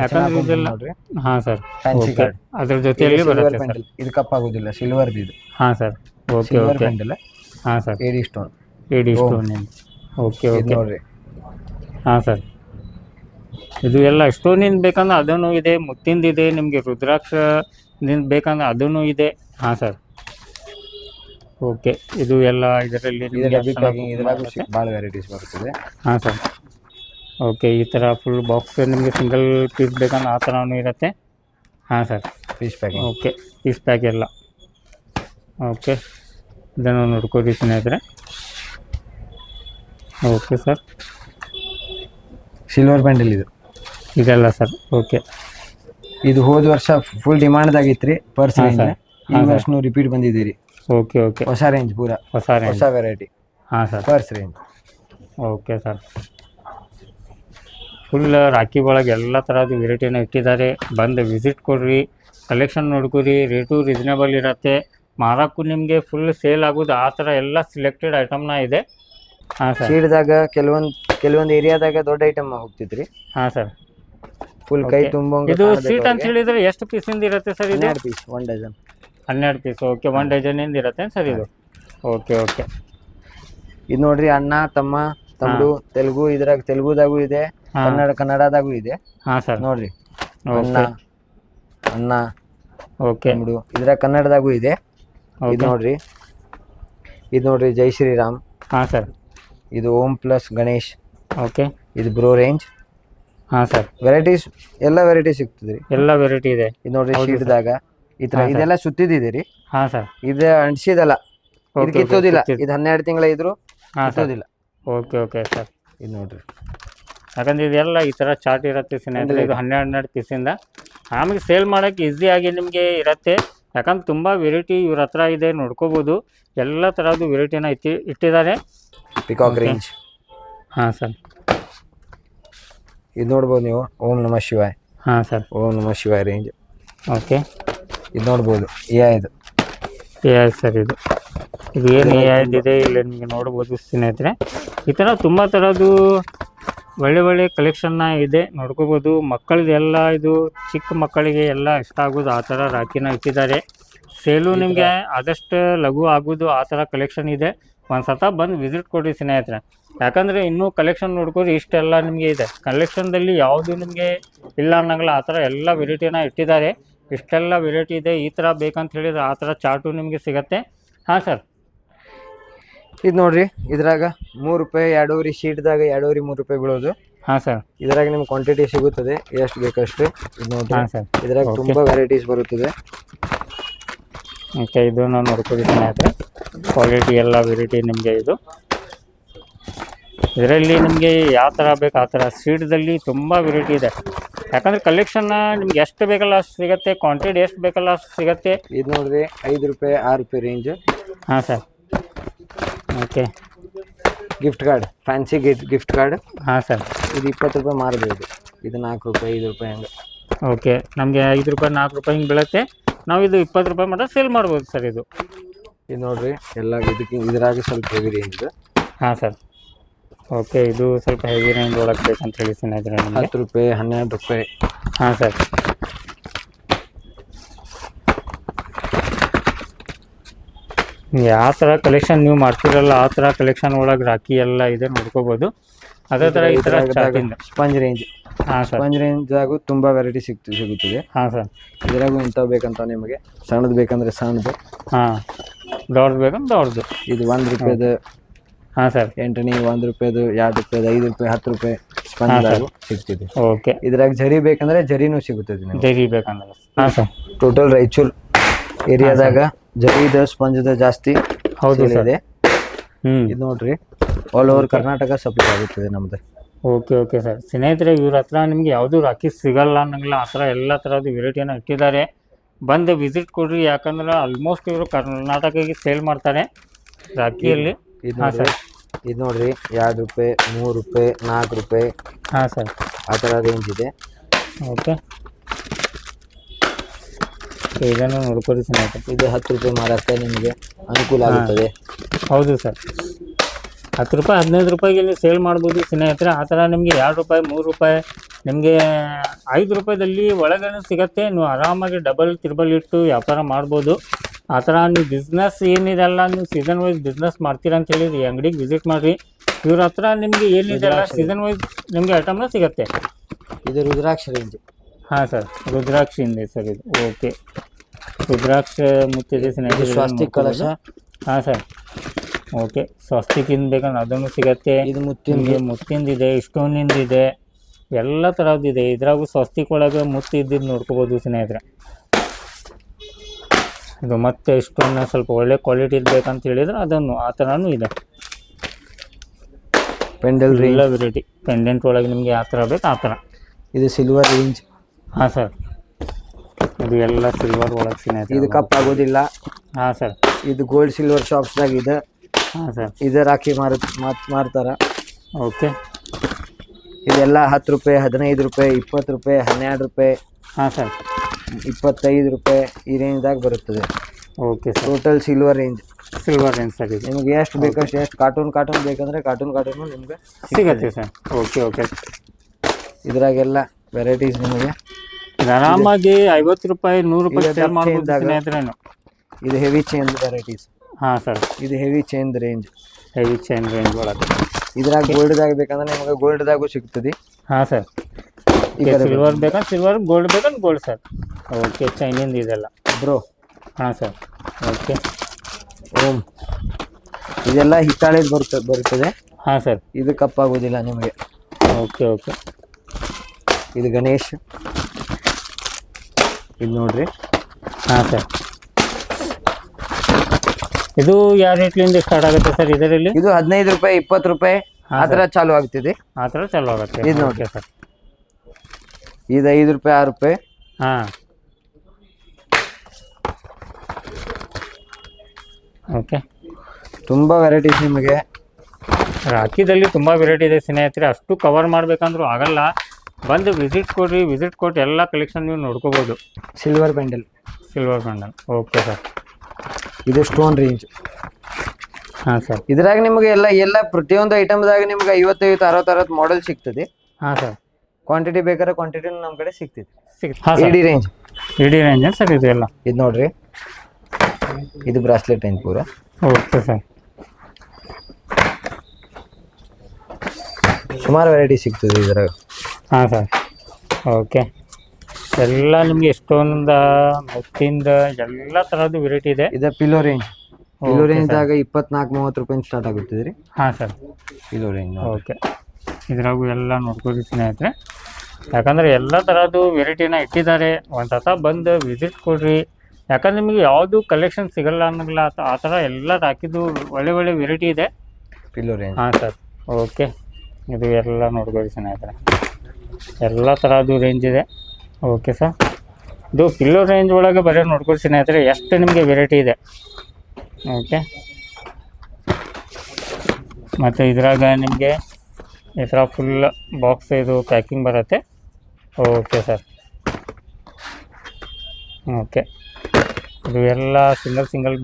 ಯಾಕಂದ್ರೆ ಇದೆಲ್ಲ ನೋಡ್ರಿ. ಹಾಂ ಸರ್. Fancy okay. ಕಾರ್ಡ್ ಅದ್ರ ಜೊತೆಯಲ್ಲಿ ಬರುತ್ತೆ ಸರ್. ಪೆಂಡಲ್ ಇದು ಕಪ್ಪಾಗೋದಿಲ್ಲ ಇದು. ಹಾ sir. Okay silver okay. Pendant ಹಾಂ ಸರ್. ಎಡಿ ಸ್ಟೋನ್ ಎಡಿ ಓ. ಸ್ಟೋನ್ ಓಕೆ ಇದು ಓಕೆ. ನೋಡ್ರಿ. ಹಾ ಸರ್. ಇದು ಎಲ್ಲ ಸ್ಟೋನಿಂದ ಬೇಕಂದ್ರೆ ಅದನ್ನು ಇದೆ ಮುತ್ತಿಂದ ಇದೆ ನಿಮಗೆ ರುದ್ರಾಕ್ಷದಿಂದ ಬೇಕಂದ್ರೆ ಅದನ್ನು ಇದೆ. ಹಾಂ ಸರ್. ಓಕೆ ಇದು ಎಲ್ಲ ಇದರಲ್ಲಿ ಪ್ಯಾಕಿಂಗ್ ಇದ್ರಾಗೂ ಭಾಳ ವೆರೈಟೀಸ್ ಬರ್ತದೆ. ಹಾಂ ಸರ್. ಓಕೆ ಈ ಥರ ಫುಲ್ ಬಾಕ್ಸ್ ನಿಮಗೆ ಸಿಂಗಲ್ ಪೀಸ್ ಬೇಕಂದ್ರೆ ಆ ಥರನೂ ಇರುತ್ತೆ. ಹಾಂ sir. Piece pack okay piece pack ಎಲ್ಲ. ಓಕೆ ಇದನ್ನು ನೋಡ್ಕೊಡಿ ಸ್ನೇಹಿತರೆ. Okay sir. ಸಿಲ್ವರ್ ಬ್ಯಾಂಡಲ್ ಇದು. ಇದೆಲ್ಲ ಸರ್ ಓಕೆ. ಇದು ಹೋದ ವರ್ಷ ಫುಲ್ ಡಿಮಾಂಡ್ ರೀ ಪರ್ಸ್ ಈ. ವರ್ಷನೂ ರಿಪೀಟ್ ಬಂದಿದ್ದೀರಿ. Okay okay. ಹೊಸ ರೇಂಜ್ ಪೂರಾ. ಹೊಸ ರೇಂಜ್ ಹೊಸ ವೆರೈಟಿ ಹಾಂ sir. Purse range okay sir. Full rakhi ಒಳಗೆ ಎಲ್ಲ ಥರದ್ದು ವೆರೈಟಿನ ಇಟ್ಟಿದ್ದಾರೆ. ಬಂದು ವಿಸಿಟ್ ಕೊಡ್ರಿ ಕಲೆಕ್ಷನ್ ನೋಡ್ಕೊರಿ ರೇಟು ರೀಸನೇಬಲ್ ಇರುತ್ತೆ. ಮಾರಕ್ಕೂ ನಿಮಗೆ ಫುಲ್ ಸೇಲ್ ಆಗೋದು ಆ ಥರ ಎಲ್ಲ ಸಿಲೆಕ್ಟೆಡ್ ಐಟಮ್ನ ಇದೆ. ಹಾಂ ಸರ್. ಸೀಡ್ದಾಗ ಕೆಲವೊಂದು ಕೆಲವೊಂದು ಏರಿಯಾದಾಗ ದೊಡ್ಡ ಐಟಮ್ ಹೋಗ್ತಿದ್ರಿ ಹಾಂ ಸರ್. ಫುಲ್ ಕೈ ತುಂಬ ತುಂಬಂಗ ಇದು ಸೀಟ್ ಅಂತ ಹೇಳಿದ್ರೆ ಎಷ್ಟು ಪೀಸಿಂದ ಇರುತ್ತೆ ಸರ್ ಇದು? ಹನ್ನೆರಡು ಪೀಸ್ ಒನ್ ಡಜನ್ ಹನ್ನೆರಡು ಪೀಸ್ ಓಕೆ ಒನ್ ಡಜನಿಂದ ಇರುತ್ತೆ ಸರ್ ಇದು. ಓಕೆ ಓಕೆ ಇದು ನೋಡ್ರಿ ಅಣ್ಣ ತಮ್ಮ ತಮ್ಮದು ತೆಲುಗು ಇದ್ರಾಗ ತೆಲುಗುದಾಗೂ ಇದೆ. ಕನ್ನಡ ಕನ್ನಡದಾಗೂ ಇದೆ. ಹಾ ಸರ್. ನೋಡ್ರಿ. ಓಕೆ. ಅಣ್ಣ ಓಕೆ. ಬಿಡು ಇದ್ರಾಗ ಕನ್ನಡದಾಗೂ ಇದೆ. ಇದು ನೋಡ್ರಿ. ಇದು ನೋಡ್ರಿ ಜೈ ಶ್ರೀರಾಮ್. ಹಾಂ ಸರ್. ಇದು ಓಂ ಪ್ಲಸ್ ಗಣೇಶ್. ಓಕೆ. ಇದು ಬ್ರೋ ರೇಂಜ್. ಹಾ ಸರ್. ವೆರೈಟೀಸ್ ಎಲ್ಲ ವೆರೈಟಿ ಸಿಗ್ತದ್ರಿ. ಎಲ್ಲ ವೆರೈಟಿ ಇದೆ. ಇದು ನೋಡ್ರಿ. ಶೀಟ್ದಾಗ ಈ ತರ ಇದೆಲ್ಲ ಸುತ್ತಿದಿದೆ ರೀ. ಹಾಂ ಸರ್. ಇದು ಅಂಟಿಸಿದಲ್ಲ ಇದಕ್ಕೆ ಕಿತ್ತೋದಿಲ್ಲ ಇದು ಹನ್ನೆರಡು ತಿಂಗಳ ಇದ್ರು ಕಿತ್ತೋದಿಲ್ಲ ಓಕೆ ಓಕೆ ಸರ್. ಇದು ನೋಡ್ರಿ. ಯಾಕಂದ್ರೆ ಇದೆಲ್ಲ ಈ ಥರ ಚಾರ್ಟ್ ಇರುತ್ತೆ ಸ್ನೇಹಿತರೆ ಇದು ಹನ್ನೆರಡು ಹನ್ನೆರಡು ಪೀಸಿಂದ ಆಮೇಲೆ ಸೇಲ್ ಮಾಡೋಕ್ಕೆ ಆಗಿ ನಿಮಗೆ ಇರುತ್ತೆ. ಯಾಕಂದ್ರೆ ತುಂಬ ವೆರೈಟಿ ಇವ್ರ ಹತ್ರ ಇದೆ ನೋಡ್ಕೋಬೋದು. ಎಲ್ಲ ಥರದ್ದು ವೆರೈಟಿನ ಇಟ್ಟಿ ಇಟ್ಟಿದ್ದಾರೆ. ಪಿಕಾಕ್ ರೇಂಜ್ ಹಾಂ ಸರ್. ಇದು ನೋಡ್ಬೋದು ನೀವು ಓಂ ನಮ ಶಿವಾಯ್. ಹಾಂ ಸರ್. ಓಂ ನಮ ಶಿವಾಯ್ ರೇಂಜ್ ಓಕೆ ಇದು ನೋಡ್ಬೋದು ಎ ಇದು ಎ ಐ ಸರ್ ಇದು. ಇದು ಏನು ಎ ಇದೆ ಇಲ್ಲಿ ನಿಮಗೆ ನೋಡ್ಬೋದು ಸ್ನೇಹಿತರೆ. ಈ ಥರ ತುಂಬ ಥರದ್ದು ಒಳ್ಳೆ ಒಳ್ಳೆ ಕಲೆಕ್ಷನ್ನ ಇದೆ ನೋಡ್ಕೋಬೋದು. ಎಲ್ಲ ಇದು ಚಿಕ್ಕ ಮಕ್ಕಳಿಗೆ ಎಲ್ಲ ಇಷ್ಟ ಆಗೋದು ಆ ಥರ ರಾಖಿನ ಇಟ್ಟಿದ್ದಾರೆ. ಸೇಲು ನಿಮಗೆ ಆದಷ್ಟು ಲಘು ಆಗೋದು ಆ ಥರ ಕಲೆಕ್ಷನ್ ಇದೆ. ಒಂದು ಸತ ಬಂದು ವಿಸಿಟ್ ಕೊಡಿ ಸ್ನೇಹಿತರೆ. ಯಾಕಂದರೆ ಇನ್ನೂ ಕಲೆಕ್ಷನ್ ನೋಡ್ಕೋದು ಇಷ್ಟೆಲ್ಲ ನಿಮಗೆ ಇದೆ. ಕಲೆಕ್ಷನ್ದಲ್ಲಿ ಯಾವುದು ನಿಮಗೆ ಇಲ್ಲ ಅನ್ನಂಗಿಲ್ಲ ಆ ಥರ ಎಲ್ಲ ವೆರೈಟಿನ ಇಟ್ಟಿದ್ದಾರೆ. ಇಷ್ಟೆಲ್ಲ ವೆರೈಟಿ ಇದೆ ಈ ಥರ ಬೇಕಂತ ಹೇಳಿದ್ರೆ ಆ ಥರ ಚಾರ್ಟು ನಿಮಗೆ ಸಿಗತ್ತೆ. ಹಾಂ ಸರ್ ಇದು ನೋಡ್ರಿ ಇದ್ರಾಗ ಮೂರು ರೂಪಾಯಿ ಎರಡೂವರೆ ಶೀಟ್ದಾಗ ಎರಡೂವರೆ ಮೂರು ರೂಪಾಯಿ ಬೀಳೋದು. ಹಾಂ ಸರ್ ಇದ್ರಾಗ ನಿಮ್ಗೆ ಕ್ವಾಂಟಿಟಿ ಸಿಗುತ್ತದೆ ಎಷ್ಟು ಬೇಕಷ್ಟು ಇದು ನೋಡ್ರಿ. ಹಾಂ ಸರ್ ಇದ್ರಾಗ Okay. ತುಂಬಾ ವೆರೈಟೀಸ್ ಬರುತ್ತದೆ. ಓಕೆ ಇದು ನಾನು ನೋಡ್ಕೊಳ್ತೀನಿ ಸ್ನೇಹಿತರೆ ಕ್ವಾಲಿಟಿ ಎಲ್ಲ ವೆರೈಟಿ ನಿಮಗೆ ಇದು. ಇದರಲ್ಲಿ ನಿಮಗೆ ಯಾವ ಥರ ಬೇಕು ಆ ಥರ ಸೀಡ್ದಲ್ಲಿ ತುಂಬ ವೆರೈಟಿ ಇದೆ. ಯಾಕಂದ್ರೆ ಕಲೆಕ್ಷನ್ನ ನಿಮ್ಗೆ ಎಷ್ಟು ಬೇಕಲ್ಲ ಅಷ್ಟು ಸಿಗುತ್ತೆ ಕ್ವಾಂಟಿಟಿ ಎಷ್ಟು ಬೇಕಲ್ಲ ಅಷ್ಟು ಸಿಗುತ್ತೆ. ಇದು ನೋಡ್ರಿ ಐದು ರೂಪಾಯಿ ಆರು ರೂಪಾಯಿ ರೇಂಜ್ ಹಾಂ sir okay. Gift card fancy gift gift card ಹಾಂ ಸರ್ ಇದು ಇಪ್ಪತ್ತು ರೂಪಾಯಿ ಮಾರ್ಬೋದು. ಇದು ನಾಲ್ಕು ರೂಪಾಯಿ ಐದು ರೂಪಾಯಿ ಹಂಗೆ. ಓಕೆ. ನಮಗೆ ಐದು ರೂಪಾಯಿ ನಾಲ್ಕು ರೂಪಾಯಿ ಹಿಂಗೆ ಬೀಳುತ್ತೆ. ನಾವು ಇದು ಇಪ್ಪತ್ತು ರೂಪಾಯಿ ಮಾತ್ರ ಸೇಲ್ ಮಾಡ್ಬೋದು ಸರ್ ಇದು. ಇದು ನೋಡಿರಿ ಎಲ್ಲ ಇದಕ್ಕೆ ಇದ್ರಾಗ ಸ್ವಲ್ಪ ಹೆವಿ ರೇಂಜ್ ಹಾಂ ಸರ್ ಓಕೆ ಇದು ಸ್ವಲ್ಪ ಹೆವಿ ರೇಂಜ್ ಒಳಗೆ ಬೇಕಂತ ಹೇಳಿ ಸ್ನೇಹಿತರೆ ನಿಮಗೆ. ಹತ್ತು ರೂಪಾಯಿ ಹನ್ನೆರಡು ರೂಪಾಯಿ. ಹಾಂ ಸರ್ ಯಾವ ಥರ ಕಲೆಕ್ಷನ್ ನೀವು ಮಾಡ್ತಿರಲ್ಲ ಆ ಥರ ಕಲೆಕ್ಷನ್ ಒಳಗೆ ರಾಖಿ ಎಲ್ಲ ಇದೆ ನೋಡ್ಕೋಬೋದು. ಅದೇ ಥರ ಈ ಥರ ಸ್ಪಂಜ್ ರೇಂಜ್ ಹಾಂ ಸರ್. ಸ್ಪಂಜ್ ರೇಂಜಾಗೂ ತುಂಬಾ ವೆರೈಟಿ ಸಿಗ್ತದೆ ಸಿಗುತ್ತದೆ. ಹಾಂ ಸರ್. ಇದ್ರಾಗೂ ಇಂಥವು ಬೇಕಂತ ನಿಮಗೆ. ಸಣ್ಣದು ಬೇಕಂದ್ರೆ ಸಣ್ಣದು. ಹಾಂ. ದೊಡ್ಡದು ಬೇಕಂದ್ರೆ ದೊಡ್ಡದು. ಇದು ಒಂದು ರೂಪಾಯಿದು ಹಾಂ ಸರ್. ಎಂಟನೇ ಒಂದು ರೂಪಾಯಿದು ಎರಡು ರೂಪಾಯಿದು ಐದು ರೂಪಾಯಿ ಹತ್ತು ರೂಪಾಯಿ ಸ್ಪಂಜ್ದಾಗೂ ಸಿಗ್ತಿದೆ. ಓಕೆ. ಇದ್ರಾಗ ಜರಿ ಬೇಕಂದ್ರೆ ಜರಿನೂ ಸಿಗುತ್ತದೆ ನಿಮಗೆ. ಡೈರಿ ಬೇಕಂದ್ರೆ. ಹಾಂ ಸರ್. ಟೋಟಲ್ ರಾಯಚೂರ್ ಏರಿಯಾದಾಗ ಜರಿದ ಸ್ಪಂಜದ ಜಾಸ್ತಿ ಹೌದು sale ಇದೆ. ಹ್ಞೂ ಇದು ನೋಡ್ರಿ ಆಲ್ ಓವರ್ ಕರ್ನಾಟಕ ಸಪ್ಲೈ ಆಗುತ್ತದೆ ನಮ್ದು. Okay okay sir. ಸ್ನೇಹಿತರೆ ಇವ್ರ ಹತ್ರ ನಿಮ್ಗೆ ಯಾವುದು ರಾಖಿ ಸಿಗಲ್ಲ ಅನ್ನಂಗಿಲ್ಲ. ಆ ಥರ ಎಲ್ಲ ಥರದ್ದು ವೆರೈಟಿಯನ್ನು ಇಟ್ಟಿದ್ದಾರೆ. ಬಂದು ವಿಸಿಟ್ ಕೊಡ್ರಿ. ಯಾಕಂದ್ರೆ ಆಲ್ಮೋಸ್ಟ್ ಇವರು ಕರ್ನಾಟಕಕ್ಕೆ ಸೇಲ್ ಮಾಡ್ತಾರೆ ರಾಕಿಯಲ್ಲಿ ಇದು ಹಾಂ ನೋಡ್ರಿ ಸರ್. ಇದು ನೋಡ್ರಿ ಎರಡು ರೂಪಾಯಿ ಮೂರು ರೂಪಾಯಿ ನಾಲ್ಕು ರೂಪಾಯಿ ಹಾಂ ಸರ್. ಆ ಥರ ರೇಂಜ್ ಇದೆ. ಓಕೆ. ಸೊ ಇದನ್ನು ನೋಡ್ಕೊಳ್ಳಿ ಸ್ನೇಹಿತರೆ ಇದು ಹತ್ತು ರೂಪಾಯಿ ಮಾರಾಟ ನಿಮಗೆ ಅನುಕೂಲ ಆಗುತ್ತದೆ. ಹೌದು ಸರ್. ಹತ್ತು ರೂಪಾಯಿ ಹದಿನೈದು ರೂಪಾಯಿಗೆ ನೀವು ಸೇಲ್ ಮಾಡ್ಬೋದು ಸ್ನೇಹಿತರೆ. ಆ ಥರ ನಿಮಗೆ ಎರಡು ರೂಪಾಯಿ ಮೂರು ರೂಪಾಯಿ ನಿಮಗೆ ಐದು ರೂಪಾಯಿದಲ್ಲಿ ಒಳಗಡೆ ಸಿಗತ್ತೆ. ನೀವು ಆರಾಮಾಗಿ ಡಬಲ್ ತ್ರಿಬಲ್ ಇಟ್ಟು ವ್ಯಾಪಾರ ಮಾಡ್ಬೋದು. ಆ ಥರ ನೀವು ಬಿಸ್ನೆಸ್ ಏನಿದೆಲ್ಲ ನೀವು ಸೀಸನ್ ವೈಸ್ ಬಿಸ್ನೆಸ್ ಮಾಡ್ತೀರಾ ಅಂತ ಹೇಳಿ ಈ ಅಂಗಡಿಗೆ ವಿಸಿಟ್ ಮಾಡಿರಿ. ಇವ್ರ ಹತ್ರ ನಿಮಗೆ ಏನಿದೆಲ್ಲ ಸೀಸನ್ ವೈಸ್ ನಿಮಗೆ ಐಟಮ್ನ ಸಿಗತ್ತೆ. ಇದು ರುದ್ರಾಕ್ಷ ರೇಂಜ್. ಹಾಂ ಸರ್. ರುದ್ರಾಕ್ಷಿಂದೆ ಸರ್ ಇದು. ಓಕೆ ರುದ್ರಾಕ್ಷ ಸ್ನೇಹಿತರೆ ಸ್ವಾಸ್ತಿಕ್ ಕಲಶ? ಹಾಂ ಸರ್. ಓಕೆ. ಸ್ವಸ್ತಿಕಿಂದ ಬೇಕಂದ್ರೆ ಅದನ್ನು ಸಿಗತ್ತೆ. ಇದು ಮುತ್ತಿನ ಮುತ್ತಿಂದ? ಇದೆ ಇಷ್ಟೊಂದಿಂದ ಇದೆ ಎಲ್ಲ ಥರದ್ದು ಇದೆ ಇದ್ರಾಗೂ ಸ್ವಸ್ತಿಕ್ ಒಳಗೆ ಮುತ್ತು ಇದ್ದಿದ್ದು ನೋಡ್ಕೋಬೋದು ಸ್ನೇಹಿತರೆ. ಇದು ಮತ್ತೆ ಇಷ್ಟೊಂದ ಸ್ವಲ್ಪ ಒಳ್ಳೆ ಕ್ವಾಲಿಟಿ ಬೇಕಂತ ಹೇಳಿದ್ರೆ ಅದನ್ನು ಆ ಥರನೂ ಇದೆ. ಪೆಂಡಲ್ ಎಲ್ಲ ವೆರೈಟಿ ಪೆಂಡೆಂಟ್ ಒಳಗೆ ನಿಮಗೆ ಯಾವ ಥರ ಬೇಕು ಆ ಥರ. ಇದು ಸಿಲ್ವರ್ ರೇಂಜ್? ಹಾಂ ಸರ್. ಇದು ಎಲ್ಲ ಸಿಲ್ವರ್ ಒಳಗೆ ಇದು ಕಪ್ ಆಗೋದಿಲ್ಲ. ಹಾಂ ಸರ್ ಇದು ಗೋಲ್ಡ್ ಸಿಲ್ವರ್ ಶಾಪ್ಸ್ದಾಗ ಇದೆ. ಹಾಂ ಸರ್ ಇದು ರಾಖಿ ಮಾರ ಮಾತ್ ಮಾರ್ತಾರ. ಓಕೆ. ಇದೆಲ್ಲ ಹತ್ತು ರೂಪಾಯಿ ಹದಿನೈದು ರೂಪಾಯಿ ಇಪ್ಪತ್ತು ರೂಪಾಯಿ ಹನ್ನೆರಡು ರೂಪಾಯಿ ಹಾಂ ಸರ್ ಇಪ್ಪತ್ತೈದು ರೂಪಾಯಿ ಈ ರೇಂಜ್ದಾಗ ಬರುತ್ತದೆ. Okay sir total silver range silver range sir ಇದು. ನಿಮ್ಗೆ ಎಷ್ಟು ಬೇಕಷ್ಟು ಎಷ್ಟು ಕಾರ್ಟೂನ್ ಕಾರ್ಟೂನ್ ಬೇಕಂದ್ರೆ ಕಾರ್ಟೂನ್ ಕಾರ್ಟೂನು ನಿಮಗೆ ಸಿಗತ್ತೆ ಸರ್ ಓಕೆ ಓಕೆ. ಇದ್ರಾಗೆಲ್ಲ ವೆರೈಟೀಸ್ ನಿಮಗೆ ಆರಾಮಾಗಿ ಐವತ್ತು ರೂಪಾಯಿ ನೂರು ರೂಪಾಯಿ ಸೇಲ್ ಮಾಡ್ಬೋದು ಸ್ನೇಹಿತರೇನು ಇದು ಹೆವಿ ಚೈನ್ ವೆರೈಟೀಸ್ ಹಾಂ ಸರ್ ಇದು heavy chain range heavy chain range ಒಳಗೆ. ಇದ್ರಾಗ ಗೋಲ್ಡ್ದಾಗ ಬೇಕಂದ್ರೆ ನಿಮಗೆ ಗೋಲ್ಡ್ದಾಗೂ ಸಿಗ್ತದೆ. ಹಾಂ ಸರ್ ಈಗ ಸಿಲ್ವರ್ ಬೇಕಂದ್ರೆ ಸಿಲ್ವರ್ ಗೋಲ್ಡ್ ಬೇಕಂದ್ರೆ ಗೋಲ್ಡ್ ಸರ್ ಓಕೆ ಚೈನಿಂದ ಇದೆಲ್ಲ. ಬ್ರೋ ಹಾಂ ಸರ್ ಓಕೆ ಓಂ ಇದೆಲ್ಲ ಹಿತ್ತಾಳೆದು ಬರುತ್ತದೆ ಬರುತ್ತದೆ ಹಾಂ ಸರ್ ಇದು ಕಪ್ಪಾಗೋದಿಲ್ಲ ನಿಮಗೆ. ಓಕೆ ಓಕೆ ಇದು ಗಣೇಶ್. ಇದು ನೋಡ್ರಿ. ಹಾಂ ಸರ್. ಇದು ಯಾವ ರೇಟ್ಲಿಂದ ಸ್ಟಾರ್ಟ್ ಆಗುತ್ತೆ ಸರ್ ಇದರಲ್ಲಿ? ಇದು ಹದಿನೈದು ರೂಪಾಯಿ ಇಪ್ಪತ್ತು ರೂಪಾಯಿ. ಆ ಥರ ಚಾಲು ಆಗ್ತಿದೆ. ಆ ಥರ ಚಾಲು ಆಗುತ್ತೆ. ಇದು ನೋಡಿ. ಸರ್. ಇದು ಐದು ರೂಪಾಯಿ ಆರು ರೂಪಾಯಿ. ಹಾಂ. ಓಕೆ. ತುಂಬ ವೆರೈಟೀಸ್ ನಿಮಗೆ. ರಾಕಿದಲ್ಲಿ ತುಂಬ ವೆರೈಟಿ ಇದೆ ಸ್ನೇಹಿತರೆ. ಅಷ್ಟು ಕವರ್ ಮಾಡಬೇಕಂದ್ರೂ ಆಗಲ್ಲ. ಬಂದು ವಿಸಿಟ್ ಕೊಡ್ರಿ ವಿಸಿಟ್ ಕೊಟ್ಟು ಎಲ್ಲ ಕಲೆಕ್ಷನ್ ನೀವು ನೋಡ್ಕೋಬೋದು. Silver pendant silver bundle okay sir ಇದು ಸ್ಟೋನ್ ರೇಂಜ್ ಹಾಂ ಸರ್ ಇದ್ರಾಗ ನಿಮಗೆ ಎಲ್ಲ ಎಲ್ಲ ಪ್ರತಿಯೊಂದು ಐಟಮ್ದಾಗ ನಿಮ್ಗೆ ಐವತ್ತೈವತ್ತು ಅರವತ್ತು ಅರವತ್ತು ಮಾಡೆಲ್ ಸಿಗ್ತದೆ. ಹಾಂ ಸರ್ ಕ್ವಾಂಟಿಟಿ ಬೇಕಾದ್ರೆ ಕ್ವಾಂಟಿಟಿ ನಮ್ಮ ಕಡೆ ಸಿಗ್ತದೆ. ಸಿಗ್ ಹಾಂ ಸರ್ ಇಡಿ ರೇಂಜ್ ಇಡೀ ರೇಂಜ್ ಸರ್ ಇದು ಎಲ್ಲ? ಇದು ನೋಡ್ರಿ. ಇದು ಬ್ರಾಸ್ಲೆಟ್ ರೇಂಜ್ ಪೂರ. ಓಕೆ ಸರ್ ಸುಮಾರು ವೆರೈಟಿ ಸಿಗ್ತದೆ ಇದ್ರಾಗ. ಹಾಂ ಸರ್. ಓಕೆ. ಎಲ್ಲ ನಿಮಗೆ ಎಷ್ಟೊಂದ ಮುತ್ತಿಂದ ಎಲ್ಲ ಥರದ್ದು ವೆರೈಟಿ ಇದೆ. ಇದು ಪಿಲೋ ರೇಂಜ್ ಪಿಲೋ ರೇಂಜ್ದಾಗ ಇಪ್ಪತ್ನಾಲ್ಕು ಮೂವತ್ತು ರೂಪಾಯಿ ಸ್ಟಾರ್ಟ್ ಆಗುತ್ತದೆ ರೀ ಹಾಂ ಸರ್. Pillow range okay. ಇದ್ರಾಗೂ ಎಲ್ಲ ನೋಡ್ಕೊಳ್ಳಿ ಸ್ನೇಹಿತರೆ. ಯಾಕಂದರೆ ಎಲ್ಲ ಥರದ್ದು ವೆರೈಟಿನ ಇಟ್ಟಿದ್ದಾರೆ. ಒಂದು ಸತ ಬಂದು ವಿಸಿಟ್ ಕೊಡ್ರಿ. ಯಾಕಂದ್ರೆ ನಿಮಗೆ ಯಾವುದು ಕಲೆಕ್ಷನ್ ಸಿಗಲ್ಲ ತ- ಆ ಥರ ಎಲ್ಲ ಹಾಕಿದ್ದು ಒಳ್ಳೆ ಒಳ್ಳೆ ವೆರೈಟಿ ಇದೆ. ಪಿಲೋ ರೇಂಜ್ ಹಾಂ ಸರ್. ಓಕೆ. ಇದು ಎಲ್ಲ ನೋಡ್ಕೊಳ್ಳಿ ಸ್ನೇಹಿತರೆ. ಎಲ್ಲ ಥರದ್ದು ರೇಂಜ್ ಇದೆ. ಓಕೆ ಸರ್ ಇದು ಪಿಲ್ಲೋ ರೇಂಜ್ ಒಳಗೆ ಬರೀ ನೋಡ್ಕೊಳ್ತೀನಿ ಸ್ನೇಹಿತರೆ, ಎಷ್ಟು ನಿಮಗೆ ವೆರೈಟಿ ಇದೆ. ಓಕೆ ಮತ್ತು ಇದ್ರಾಗ ನಿಮಗೆ ಈ ಥರ ಫುಲ್ ಬಾಕ್ಸ್ ಇದು ಪ್ಯಾಕಿಂಗ್ ಬರುತ್ತೆ. ಓಕೆ ಸರ್ ಓಕೆ ಇದು ಎಲ್ಲ ಸಿಂಗಲ್ ಸಿಂಗಲ್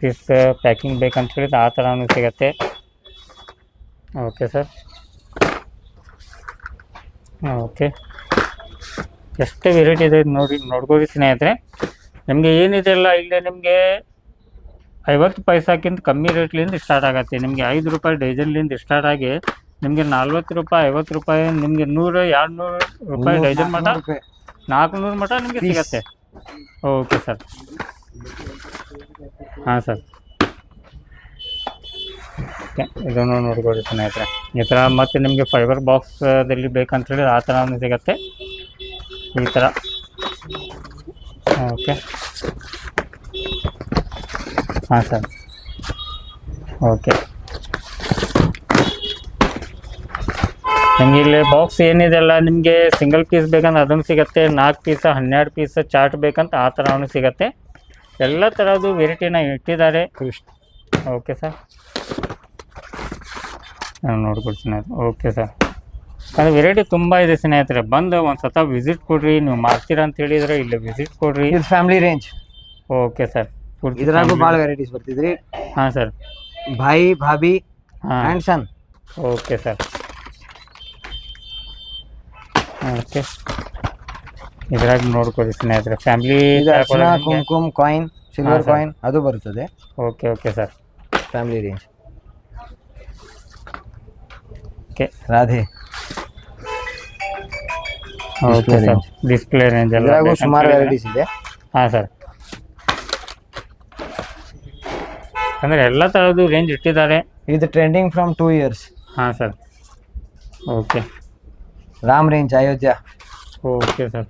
ಪೀಸ್ ಪ್ಯಾಕಿಂಗ್ ಬೇಕಂತ ಹೇಳಿದ್ರೆ ಆ ಥರನೂ ಸಿಗತ್ತೆ. Okay sir okay. ಎಷ್ಟು ವೆರೈಟಿ ಇದೆ ನೋಡಿ ನೋಡ್ಕೊಳ್ಳಿ ಸ್ನೇಹಿತರೆ. ನಿಮಗೆ ಏನಿದೆ ಅಲ್ಲ ಇಲ್ಲೇ ನಿಮಗೆ ಐವತ್ತು ಪೈಸಾಕ್ಕಿಂತ ಕಮ್ಮಿ ರೇಟ್ಲಿಂದ ಸ್ಟಾರ್ಟ್ ಆಗುತ್ತೆ. ನಿಮಗೆ ಐದು ರೂಪಾಯಿ ಡೈಜನ್ಲಿಂದ ಸ್ಟಾರ್ಟ್ ಆಗಿ ನಿಮಗೆ ನಲ್ವತ್ತು ರೂಪಾಯಿ ಐವತ್ತು ರೂಪಾಯಿ ನಿಮಗೆ ನೂರು ಎರಡು ನೂರು ರೂಪಾಯಿ ಡೈಜನ್ ಮಟ ನಾಲ್ಕುನೂರು ಮಟ ನಿಮಗೆ. ಸಿಗತ್ತೆ. Okay sir. ಹಾಂ ಸರ್. ಓಕೆ ಇದನ್ನು ನೋಡ್ಕೊಳ್ಳಿ ಸ್ನೇಹಿತರೆ. ಈ ಥರ ಮತ್ತು ನಿಮಗೆ ಫೈಬರ್ ಬಾಕ್ಸಲ್ಲಿ ಬೇಕಂತೇಳಿ ಆ ಥರನೂ ಸಿಗತ್ತೆ. ಈ ಥರ. ಓಕೆ. ಹಾಂ, ಸರ್. ಓಕೆ. ನಿಮಗೆ ಇಲ್ಲಿ ಬಾಕ್ಸ್ ಏನಿದೆ ಅಲ್ಲ, ನಿಮಗೆ ಸಿಂಗಲ್ ಪೀಸ್ ಬೇಕಂದ್ರೆ ಅದನ್ನು ಸಿಗತ್ತೆ, ನಾಲ್ಕು ಪೀಸ ಹನ್ನೆರಡು ಪೀಸ್ ಚಾರ್ಟ್ ಬೇಕಂತ ಆ ಥರನೂ ಸಿಗತ್ತೆ. ಎಲ್ಲ ಥರದ್ದು ವೆರೈಟಿನ ಇಟ್ಟಿದ್ದಾರೆ. Okay, sir. ನಾನು ನೋಡ್ಕೊಳ್ತೀನಿ ಸ್ನೇಹಿತರೆ. ಓಕೆ ಸರ್ ಅದು ವೆರೈಟಿ ತುಂಬ ಇದೆ ಸ್ನೇಹಿತರೆ. ಬಂದು ಒಂದು ಸತ ವಿಸಿಟ್ ಕೊಡ್ರಿ. ನೀವು ಮಾಡ್ತೀರಾ ಅಂತ ಹೇಳಿದ್ರೆ ಇಲ್ಲಿ ವಿಸಿಟ್ ಕೊಡ್ರಿ. ಇದು ಫ್ಯಾಮಿಲಿ ರೇಂಜ್ ಓಕೆ ಸರ್ ಇದ್ರಾಗೂ ಭಾಳ ವೆರೈಟೀಸ್ ಬರ್ತಿದ್ರಿ. ಹಾಂ ಸರ್ ಭಾಯಿ ಭಾಬಿ and son okay sir okay ಇದ್ರಾಗ ನೋಡ್ಕೊಳ್ಳಿ ಸ್ನೇಹಿತರೆ. Family kumkum coin silver coin ಅದು ಬರುತ್ತದೆ okay okay sir family range okay Radhe. Okay sir. Display range ಎಲ್ಲ ಸುಮಾರು ವೆರೈಟೀಸ್ ಇದೆ. ಹಾಂ ಸರ್. ಅಂದರೆ ಎಲ್ಲ ಥರದ್ದು ರೇಂಜ್ ಇಟ್ಟಿದ್ದಾರೆ. ಇದು ಟ್ರೆಂಡಿಂಗ್ ಫ್ರಮ್ ಟೂ ಇಯರ್ಸ್ ಹಾಂ sir. Okay Ram range Ayodhya. Okay sir.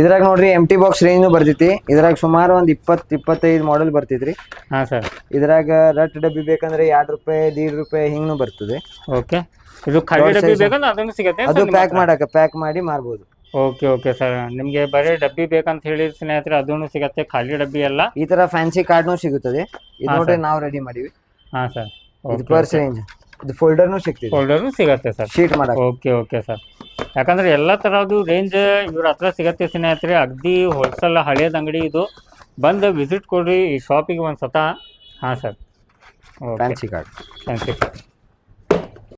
ಇದ್ರಾಗ ನೋಡ್ರಿ ಎಂ ಟಿ ಬಾಕ್ಸ್ ರೇಂಜ್ ಬರ್ತೈತಿ. ಇದ್ರಾಗ ಸುಮಾರು ಒಂದು ಇಪ್ಪತ್ತು ಇಪ್ಪತ್ತೈದು ಮಾಡೆಲ್ ಬರ್ತೈತ್ರಿ ಹಾಂ ಸರ್. ಇದ್ರಾಗ ರಟ್ ಡಬ್ಬಿ ಬೇಕಂದ್ರೆ ಎರಡು ರೂಪಾಯಿ ದೀಡ್ ರೂಪಾಯಿ ಹಿಂಗೂ ಬರ್ತದೆ. ಓಕೆ ಇದು ಖಾಲಿ ಡಬ್ಬಿ ಬೇಕಂದ್ರೆ ಅದನ್ನು ಸಿಗುತ್ತೆ ಅದು ಪ್ಯಾಕ್ ಮಾಡಕ್ಕೆ ಪ್ಯಾಕ್ ಮಾಡಿ ಮಾರ್ಬೋದು. Okay okay sir. ನಿಮಗೆ ಬರೀ ಡಬ್ಬಿ ಬೇಕಂತ ಹೇಳಿ ಸ್ನೇಹಿತರೆ ಅದನ್ನು ಸಿಗತ್ತೆ ಖಾಲಿ ಡಬ್ಬಿ ಎಲ್ಲ ಈ ತರ ಫ್ಯಾನ್ಸಿ ಕಾರ್ಡ್ನು ಸಿಗುತ್ತದೆ. ಇದು ನೋಡಿ ನಾವು ರೆಡಿ ಮಾಡಿವಿ ಹಾ ಸರ್. ಇದು ಪರ್ಸ್ ರೇಂಜ್ ಇದು ಫೋಲ್ಡರ್ನು ಸಿಗ್ತದೆ. ಫೋಲ್ಡರ್ನು ಸಿಗತ್ತೆ ಸರ್. ಶೀಟ್ ಮಾಡಕ್ಕೆ. Okay okay sir. ಯಾಕಂದ್ರೆ ಎಲ್ಲ ತರದ್ದು ರೇಂಜ್ ಇವ್ರ ಹತ್ರ ಸಿಗತ್ತೆ ಸ್ನೇಹಿತರೆ. ಅಗ್ದಿ ಹೊಲ್ಸಲ್ಲ ಹಳೇದ ಅಂಗಡಿ ಇದು. ಬಂದು ವಿಸಿಟ್ ಕೊಡ್ರಿ ಈ ಶಾಪಿಗೆ ಒಂದು ಸತ ಹಾಂ sir. Fancy card fancy you